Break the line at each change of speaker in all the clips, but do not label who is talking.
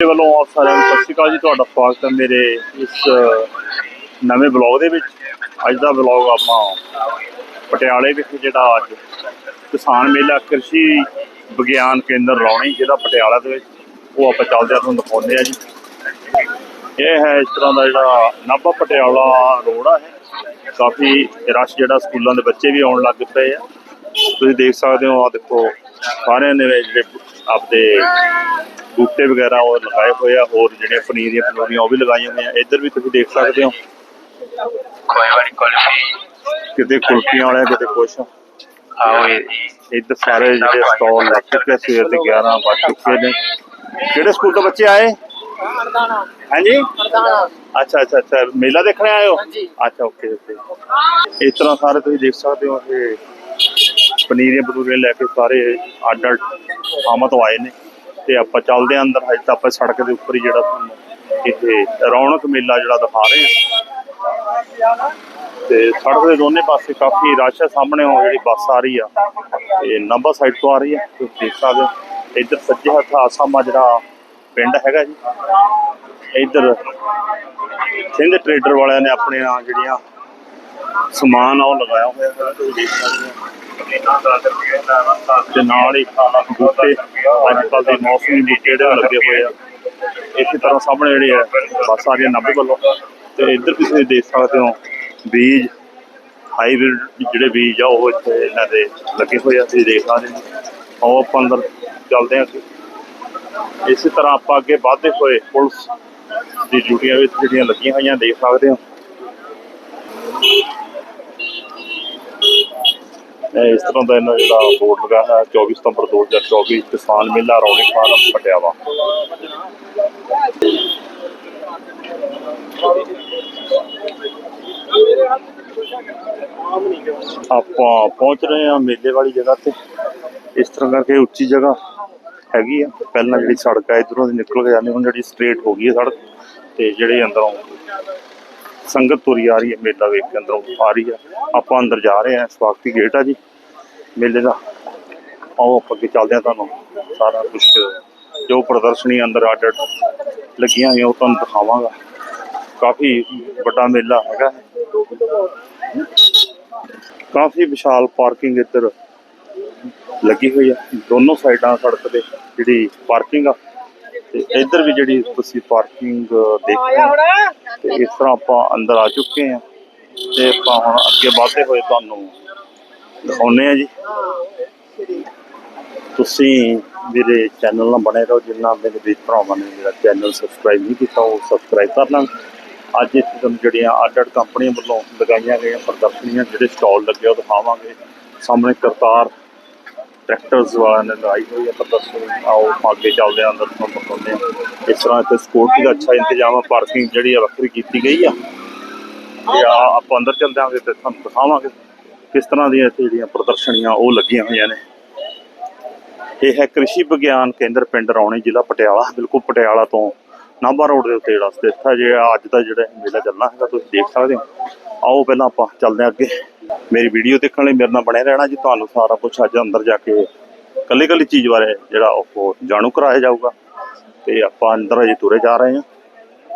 ਮੇਰੇ ਵੱਲੋਂ ਆਪ ਸਾਰਿਆਂ ਨੂੰ। ਸਤਿ ਸ਼੍ਰੀ ਅਕਾਲ ਜੀ, ਤੁਹਾਡਾ ਸਵਾਗਤ ਹੈ ਮੇਰੇ ਇਸ ਨਵੇਂ ਬਲੌਗ ਦੇ ਵਿੱਚ। ਅੱਜ ਦਾ ਬਲੌਗ ਆਪਾਂ ਪਟਿਆਲੇ ਵਿੱਚ ਜਿਹੜਾ ਅੱਜ ਕਿਸਾਨ ਮੇਲਾ ਕ੍ਰਿਸ਼ੀ ਵਿਗਿਆਨ ਕੇਂਦਰ ਰੌਣੀ ਜਿਹੜਾ ਪਟਿਆਲਾ ਦੇ ਵਿੱਚ, ਉਹ ਆਪਾਂ ਚੱਲਦੇ ਹਾਂ, ਤੁਹਾਨੂੰ ਦਿਖਾਉਂਦੇ ਆ ਜੀ। ਇਹ ਹੈ ਇਸ ਤਰ੍ਹਾਂ ਦਾ ਜਿਹੜਾ ਨਾਭਾ ਪਟਿਆਲਾ ਰੋਡ ਆ ਇਹ। ਕਾਫੀ ਰਸ਼ ਜਿਹੜਾ ਸਕੂਲਾਂ ਦੇ ਬੱਚੇ ਵੀ ਆਉਣ ਲੱਗ ਪਏ ਆ। ਤੁਸੀਂ ਦੇਖ ਸਕਦੇ ਹੋ ਆ ਦੇਖੋ, ਸਾਰਿਆਂ ਨੇ ਜਿਹੜੇ ਆਪਦੇ ਬੂਟੇ ਵਗੈਰਾ ਉਹ ਲਗਾਏ ਹੋਏ ਆ ਹੋਰ ਜਿਹੜੇ ਪਨੀਰ ਦੀਆਂ ਪਨੂਰੀਆਂ ਉਹ ਵੀ ਲਗਾਈਆਂ ਹੋਈਆਂ। ਇੱਧਰ ਵੀ ਤੁਸੀਂ ਦੇਖ ਸਕਦੇ ਹੋ।
ਕੋਈ ਵਾਰੀ ਕੁਲਫੀ।
ਕਿਤੇ ਕੁਲਫੀਆਂ ਵਾਲੇ ਕਿਤੇ ਕੁਛ
ਆਓ ਇਹ।
ਇੱਧਰ ਸਾਰੇ ਜਿਹੜੇ ਸਟਾਲ ਲੱਗ ਚੁੱਕੇ ਸਵੇਰ ਦੇ 11 ਵੱਜ ਚੁੱਕੇ ਨੇ। ਕਿਹੜੇ ਸਕੂਲ ਤੋਂ ਬੱਚੇ ਆਏ?
ਮਰਦਾਨਾ
ਹਾਂਜੀ? ਅੱਛਾ ਅੱਛਾ ਅੱਛਾ। ਮੇਲਾ ਦੇਖਣ ਆਏ ਹੋ?
ਹਾਂਜੀ।
ਅੱਛਾ ਓਕੇ ਓਕੇ। ਇਸ ਤਰ੍ਹਾਂ ਸਾਰੇ ਤੁਸੀਂ ਦੇਖ ਸਕਦੇ ਹੋ ਕਿ ਪਨੀਰੀਆਂ ਪਨੂਰੀਆਂ ਲੈ ਕੇ ਸਾਰੇ ਥਾਵਾਂ ਤੋਂ ਆਏ ਨੇ। ਤੇ ਆਪਾਂ ਚੱਲਦੇ ਹਾਂ ਅੰਦਰ, ਹਜੇ ਤਾਂ ਆਪਾਂ ਸੜਕ ਦੇ ਉੱਪਰ ਹੀ ਜਿਹੜਾ ਤੁਹਾਨੂੰ ਇੱਥੇ ਰੌਣਕ ਮੇਲਾ ਜਿਹੜਾ ਦਿਖਾ ਰਹੇ ਹਾਂ। ਤੇ ਸੜਕ ਦੇ ਦੋਨੇ ਪਾਸੇ ਕਾਫੀ ਰਸ਼ ਹੈ, ਸਾਹਮਣੇ ਉਹ ਜਿਹੜੀ ਬੱਸ ਆ ਰਹੀ ਆ ਤੇ ਨੰਬਰ ਸਾਈਡ ਤੋਂ ਆ ਰਹੀ ਆ ਤੁਸੀਂ ਦੇਖ ਸਕਦੇ ਹੋ। ਇੱਧਰ ਸੱਜੇ ਹੱਥ ਆਸਾਮਾ ਜਿਹੜਾ ਪਿੰਡ ਹੈਗਾ ਜੀ, ਇੱਧਰ ਸਿੰਘ ਟਰੇਡਰ ਵਾਲਿਆਂ ਨੇ ਆਪਣੇ ਜਿਹੜੀਆਂ ਸਮਾਨ ਆ ਉਹ ਲਗਾਇਆ ਹੋਇਆ ਹੈ, ਤੁਸੀਂ ਦੇਖ ਸਕਦੇ ਹੋ। ਤੇ ਨਾਲ ਹੀ ਬੂਟੇ ਅੱਜ ਕੱਲ ਦੇ ਮੌਸਮੀ ਬੂਟੇ ਜਿਹੜੇ ਲੱਗੇ ਹੋਏ ਆ। ਇਸੇ ਤਰ੍ਹਾਂ ਸਾਹਮਣੇ ਜਿਹੜੇ ਆ, ਬੱਸ ਆ ਰਹੀ ਨਾਭੇ ਵੱਲੋਂ। ਤੇ ਇੱਧਰ ਤੁਸੀਂ ਦੇਖ ਸਕਦੇ ਹੋ, ਬੀਜ, ਹਾਈਬ੍ਰਿਡ ਜਿਹੜੇ ਬੀਜ ਆ, ਉਹ ਇੱਥੇ ਇਹਨਾਂ ਦੇ ਲੱਗੇ ਹੋਏ ਆ, ਤੁਸੀਂ ਦੇਖ ਸਕਦੇ ਹੋ। ਆਓ ਆਪਾਂ ਅੰਦਰ ਚੱਲਦੇ ਹਾਂ ਇਸੇ ਤਰ੍ਹਾਂ ਆਪਾਂ ਅੱਗੇ ਵਧਦੇ ਹੋਏ ਪੁਲਿਸ ਦੀ ਡਿਊਟੀਆਂ ਵਿੱਚ ਜਿਹੜੀਆਂ ਲੱਗੀਆਂ ਹੋਈਆਂ, ਦੇਖ ਸਕਦੇ ਹੋ। ਇਸ ਤਰ੍ਹਾਂ ਦਾ ਇਹਨਾਂ ਜਿਹੜਾ ਬੋਰਡ ਲਗਾ ਹੈ 24 ਸਤੰਬਰ 2024 ਕਿਸਾਨ ਮੇਲਾ ਰੌਣੀ ਫਾਰਮ ਪਟਿਆਲਾ। ਆਪਾਂ ਪਹੁੰਚ ਰਹੇ ਹਾਂ ਮੇਲੇ ਵਾਲੀ ਜਗ੍ਹਾ ਤੇ। ਇਸ ਤਰ੍ਹਾਂ ਕਰਕੇ ਉੱਚੀ ਜਗ੍ਹਾ ਹੈਗੀ ਆ। ਪਹਿਲਾਂ ਜਿਹੜੀ ਸੜਕ ਆ, ਇਧਰੋਂ ਦੀ ਨਿਕਲ ਕੇ ਜਾਂਦੀ, ਹੁਣ ਜਿਹੜੀ ਸਟ੍ਰੇਟ ਹੋ ਗਈ ਹੈ ਸੜਕ, ਤੇ ਜਿਹੜੇ ਅੰਦਰੋਂ ਸੰਗਤ ਤੁਰੀ ਆ ਰਹੀ ਹੈ, ਮੇਲਾ ਵੇਖ ਕੇ ਅੰਦਰੋਂ ਆ ਰਹੀ ਹੈ। ਆਪਾਂ ਅੰਦਰ ਜਾ ਰਹੇ ਹਾਂ, ਸਵਾਗਤੀ ਗੇਟ ਆ ਜੀ, ਮੇਲੇ ਦਾ। ਆਓ, ਆਪਾਂ ਅੱਗੇ ਚੱਲਦੇ ਹਾਂ ਤੁਹਾਨੂੰ, ਸਾਰਾ ਕੁਝ ਜੋ ਪ੍ਰਦਰਸ਼ਨੀ ਅੰਦਰ ਅੱਡ ਅੱਡ ਲੱਗੀਆਂ ਹੋਈਆਂ, ਉਹ ਤੁਹਾਨੂੰ ਦਿਖਾਵਾਂਗਾ। ਕਾਫੀ ਵੱਡਾ ਮੇਲਾ ਹੈਗਾ। ਕਾਫੀ ਵਿਸ਼ਾਲ ਪਾਰਕਿੰਗ ਇੱਧਰ ਲੱਗੀ ਹੋਈ ਆ ਦੋਨੋਂ ਸਾਈਡਾਂ ਸੜਕ 'ਤੇ ਜਿਹੜੀ ਪਾਰਕਿੰਗ ਆ ਤੇ ਇੱਧਰ ਵੀ ਜਿਹੜੀ ਤੁਸੀਂ ਪਾਰਕਿੰਗ ਦੇਖ ਰਹੇ ਹੋ ਤੇ ਇਸ ਤਰ੍ਹਾਂ ਆਪਾਂ ਅੰਦਰ ਆ ਚੁੱਕੇ ਆ ਤੇ ਆਪਾਂ ਹੁਣ ਅੱਗੇ ਵਧਦੇ ਹੋਏ ਤੁਹਾਨੂੰ ਦਿਖਾਉਨੇ ਆ ਜੀ। ਤੁਸੀਂ ਮੇਰੇ ਚੈਨਲ ਨਾਲ ਬਣੇ ਰਹੋ ਜਿੰਨਾ ਮੇਰੇ ਵੀਰ ਭਰਾਵਾਂ ਨੇ ਮੇਰਾ ਚੈਨਲ ਸਬਸਕ੍ਰਾਈਬ ਨਹੀਂ ਕੀਤਾ ਉਹ ਸਬਸਕ੍ਰਾਈਬ ਕਰ ਲੈਣ। ਅੱਜ ਇੱਥੇ ਤੁਹਾਨੂੰ ਜਿਹੜੀਆਂ ਅੱਡ ਅੱਡ ਕੰਪਨੀਆਂ ਵੱਲੋਂ ਲਗਾਈਆਂ ਗਈਆਂ ਪ੍ਰਦਰਸ਼ਨੀਆਂ ਜਿਹੜੇ ਸਟਾਲ ਲੱਗੇ ਉਹ ਦਿਖਾਵਾਂਗੇ। ਸਾਹਮਣੇ ਕਰਤਾਰ ਟਰੈਕਟਰਸ ਵਾਲਿਆਂ ਨੇ ਲਗਾਈ ਹੋਈ ਹੈ ਪ੍ਰਦਰਸ਼ਨੀ ਆਓ ਆਪਾਂ ਅੱਗੇ ਚੱਲਦੇ ਹਾਂ, ਅੰਦਰ ਤੁਹਾਨੂੰ ਦਿਖਾਉਂਦੇ ਹਾਂ। ਇਸ ਤਰ੍ਹਾਂ ਇੱਥੇ ਸਕਿਉਰਟੀ ਦਾ ਅੱਛਾ ਇੰਤਜ਼ਾਮ ਆ ਪਾਰਕਿੰਗ ਜਿਹੜੀ ਆ ਵੱਖਰੀ ਕੀਤੀ ਗਈ ਆ। ਤੇ ਆ, ਆਪਾਂ ਅੰਦਰ ਚੱਲਦੇ ਆਂਗੇ ਤੇ ਤੁਹਾਨੂੰ ਦਿਖਾਵਾਂਗੇ ਕਿਸ ਤਰ੍ਹਾਂ ਦੀਆਂ ਇੱਥੇ ਜਿਹੜੀਆਂ ਪ੍ਰਦਰਸ਼ਨੀਆਂ ਉਹ ਲੱਗੀਆਂ ਹੋਈਆਂ ਨੇ। ਇਹ ਹੈ ਕ੍ਰਿਸ਼ੀ ਵਿਗਿਆਨ ਕੇਂਦਰ ਪਿੰਡ ਰੌਣੀ, ਜ਼ਿਲ੍ਹਾ ਪਟਿਆਲਾ। ਬਿਲਕੁਲ ਪਟਿਆਲਾ ਤੋਂ ਨਾਭਾ ਰੋਡ ਦੇ ਉੱਤੇ ਜਿਹੜਾ ਸਥਿਤ ਹੈ ਜੇ ਅੱਜ ਦਾ ਜਿਹੜਾ ਮੇਲਾ ਚੱਲਣਾ ਹੈਗਾ, ਤੁਸੀਂ ਦੇਖ ਸਕਦੇ ਹੋ। ਆਓ, ਪਹਿਲਾਂ ਆਪਾਂ ਚੱਲਦੇ ਹਾਂ ਅੱਗੇ। ਮੇਰੀ ਵੀਡੀਓ ਦੇਖਣ ਲਈ ਮੇਰੇ ਨਾਲ ਬਣੇ ਰਹਿਣਾ ਜੀ। ਤੁਹਾਨੂੰ ਸਾਰਾ ਕੁਝ ਅੱਜ ਅੰਦਰ ਜਾ ਕੇ ਕੱਲੀ ਕੱਲੀ ਚੀਜ਼ ਬਾਰੇ ਜਿਹੜਾ ਉਹ ਜਾਣੂ ਕਰਾਇਆ ਜਾਊਗਾ। ਤੇ ਆਪਾਂ ਅੰਦਰ ਅਜੇ ਤੁਰੇ ਜਾ ਰਹੇ ਹਾਂ।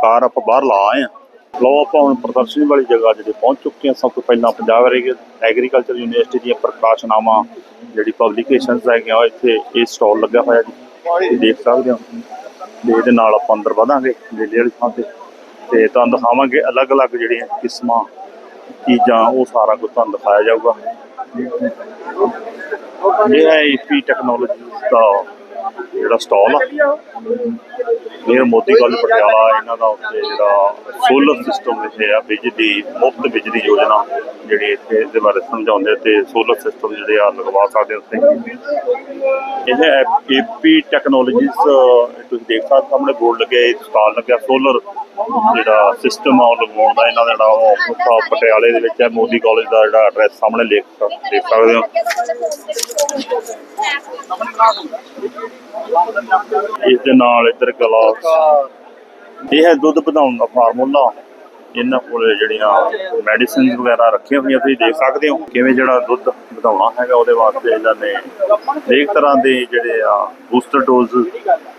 ਕਾਰ ਆਪਾਂ ਬਾਹਰ ਲਾ ਆਏ ਹਾਂ। ਲਓ ਆਪਾਂ ਹੁਣ ਪ੍ਰਦਰਸ਼ਨੀ ਵਾਲੀ ਜਗ੍ਹਾ ਜਿਹੜੇ ਪਹੁੰਚ ਚੁੱਕੇ ਹਾਂ। ਸਭ ਤੋਂ ਪਹਿਲਾਂ ਪੰਜਾਬ ਐਗਰੀਕਲਚਰ ਯੂਨੀਵਰਸਿਟੀ ਦੀਆਂ ਪ੍ਰਕਾਸ਼ਨਾਵਾਂ, ਜਿਹੜੀ ਪਬਲੀਕੇਸ਼ਨਸ ਹੈਗੀਆਂ, ਉਹ ਇੱਥੇ ਇਹ ਸਟਾਲ ਲੱਗਾ ਹੋਇਆ ਜੀ। ਦੇਖ ਸਕਦੇ ਹੋ। ਤੇ ਇਹਦੇ ਨਾਲ ਆਪਾਂ ਅੰਦਰ ਵਧਾਂਗੇ। ਮੇਲੇ ਵਾਲੀ ਥਾਂ ਤੇ। ਤੇ ਤੁਹਾਨੂੰ ਦਿਖਾਵਾਂਗੇ ਅਲੱਗ-ਅਲੱਗ ਜਿਹੜੀਆਂ ਕਿਸਮਾਂ ਚੀਜ਼ਾਂ ਉਹ ਸਾਰਾ ਕੁਝ ਤੁਹਾਨੂੰ ਦਿਖਾਇਆ ਜਾਊਗਾ। ਇਹ ਹੈ ਈਪੀ ਟੈਕਨੋਲੋਜੀ ਦਾ ਜਿਹੜਾ ਸਟਾਲ ਆ ਇਹ ਮੋਦੀ ਕਾਲਜ ਪਟਿਆਲਾ, ਇਹਨਾਂ ਦਾ ਉੱਤੇ ਜਿਹੜਾ ਸੋਲਰ ਸਿਸਟਮ ਇੱਥੇ ਆ, ਬਿਜਲੀ ਮੁਫਤ ਬਿਜਲੀ ਯੋਜਨਾ ਜਿਹੜੀ ਇੱਥੇ ਇਹਦੇ ਬਾਰੇ ਸਮਝਾਉਂਦੇ ਤੇ ਸੋਲਰ ਸਿਸਟਮ ਜਿਹੜੇ ਆ ਲਗਵਾ ਸਕਦੇ ਉੱਤੇ ਇਹ ਹੈ ਏਪੀ ਟੈਕਨੋਲੋਜੀਜ਼ ਤੁਸੀਂ ਦੇਖ ਸਕਦੇ ਸਾਹਮਣੇ ਬੋਰਡ ਲੱਗਿਆ ਸਟਾਲ ਲੱਗਿਆ ਸੋਲਰ ਜਿਹੜਾ ਸਿਸਟਮ ਆ ਉਹ ਲਗਵਾਉਣ ਦਾ, ਇਹਨਾਂ ਦਾ ਜਿਹੜਾ ਉਹ ਪਟਿਆਲੇ ਦੇ ਵਿੱਚ ਹੈ, ਮੋਦੀ ਕਾਲਜ ਦਾ ਜਿਹੜਾ ਐਡਰੈਸ ਸਾਹਮਣੇ ਲਿਖ ਦੇਖ ਸਕਦੇ ਹੋ। ਇਸ ਦੇ ਨਾਲ ਇੱਧਰ ਗਲਾਸ। ਇਹ ਹੈ ਦੁੱਧ ਵਧਾਉਣ ਦਾ ਫਾਰਮੂਲਾ। ਇਹਨਾਂ ਕੋਲ ਜਿਹੜੀਆਂ ਮੈਡੀਸਿਨਸ ਵਗੈਰਾ ਰੱਖੀਆਂ ਹੋਈਆਂ, ਤੁਸੀਂ ਦੇਖ ਸਕਦੇ ਹੋ ਕਿਵੇਂ ਜਿਹੜਾ ਦੁੱਧ ਵਧਾਉਣਾ ਹੈਗਾ ਉਹਦੇ ਵਾਸਤੇ ਇਹਨਾਂ ਨੇ ਹਰੇਕ ਤਰ੍ਹਾਂ ਦੇ ਜਿਹੜੇ ਆ ਬੂਸਟਰ ਡੋਜ਼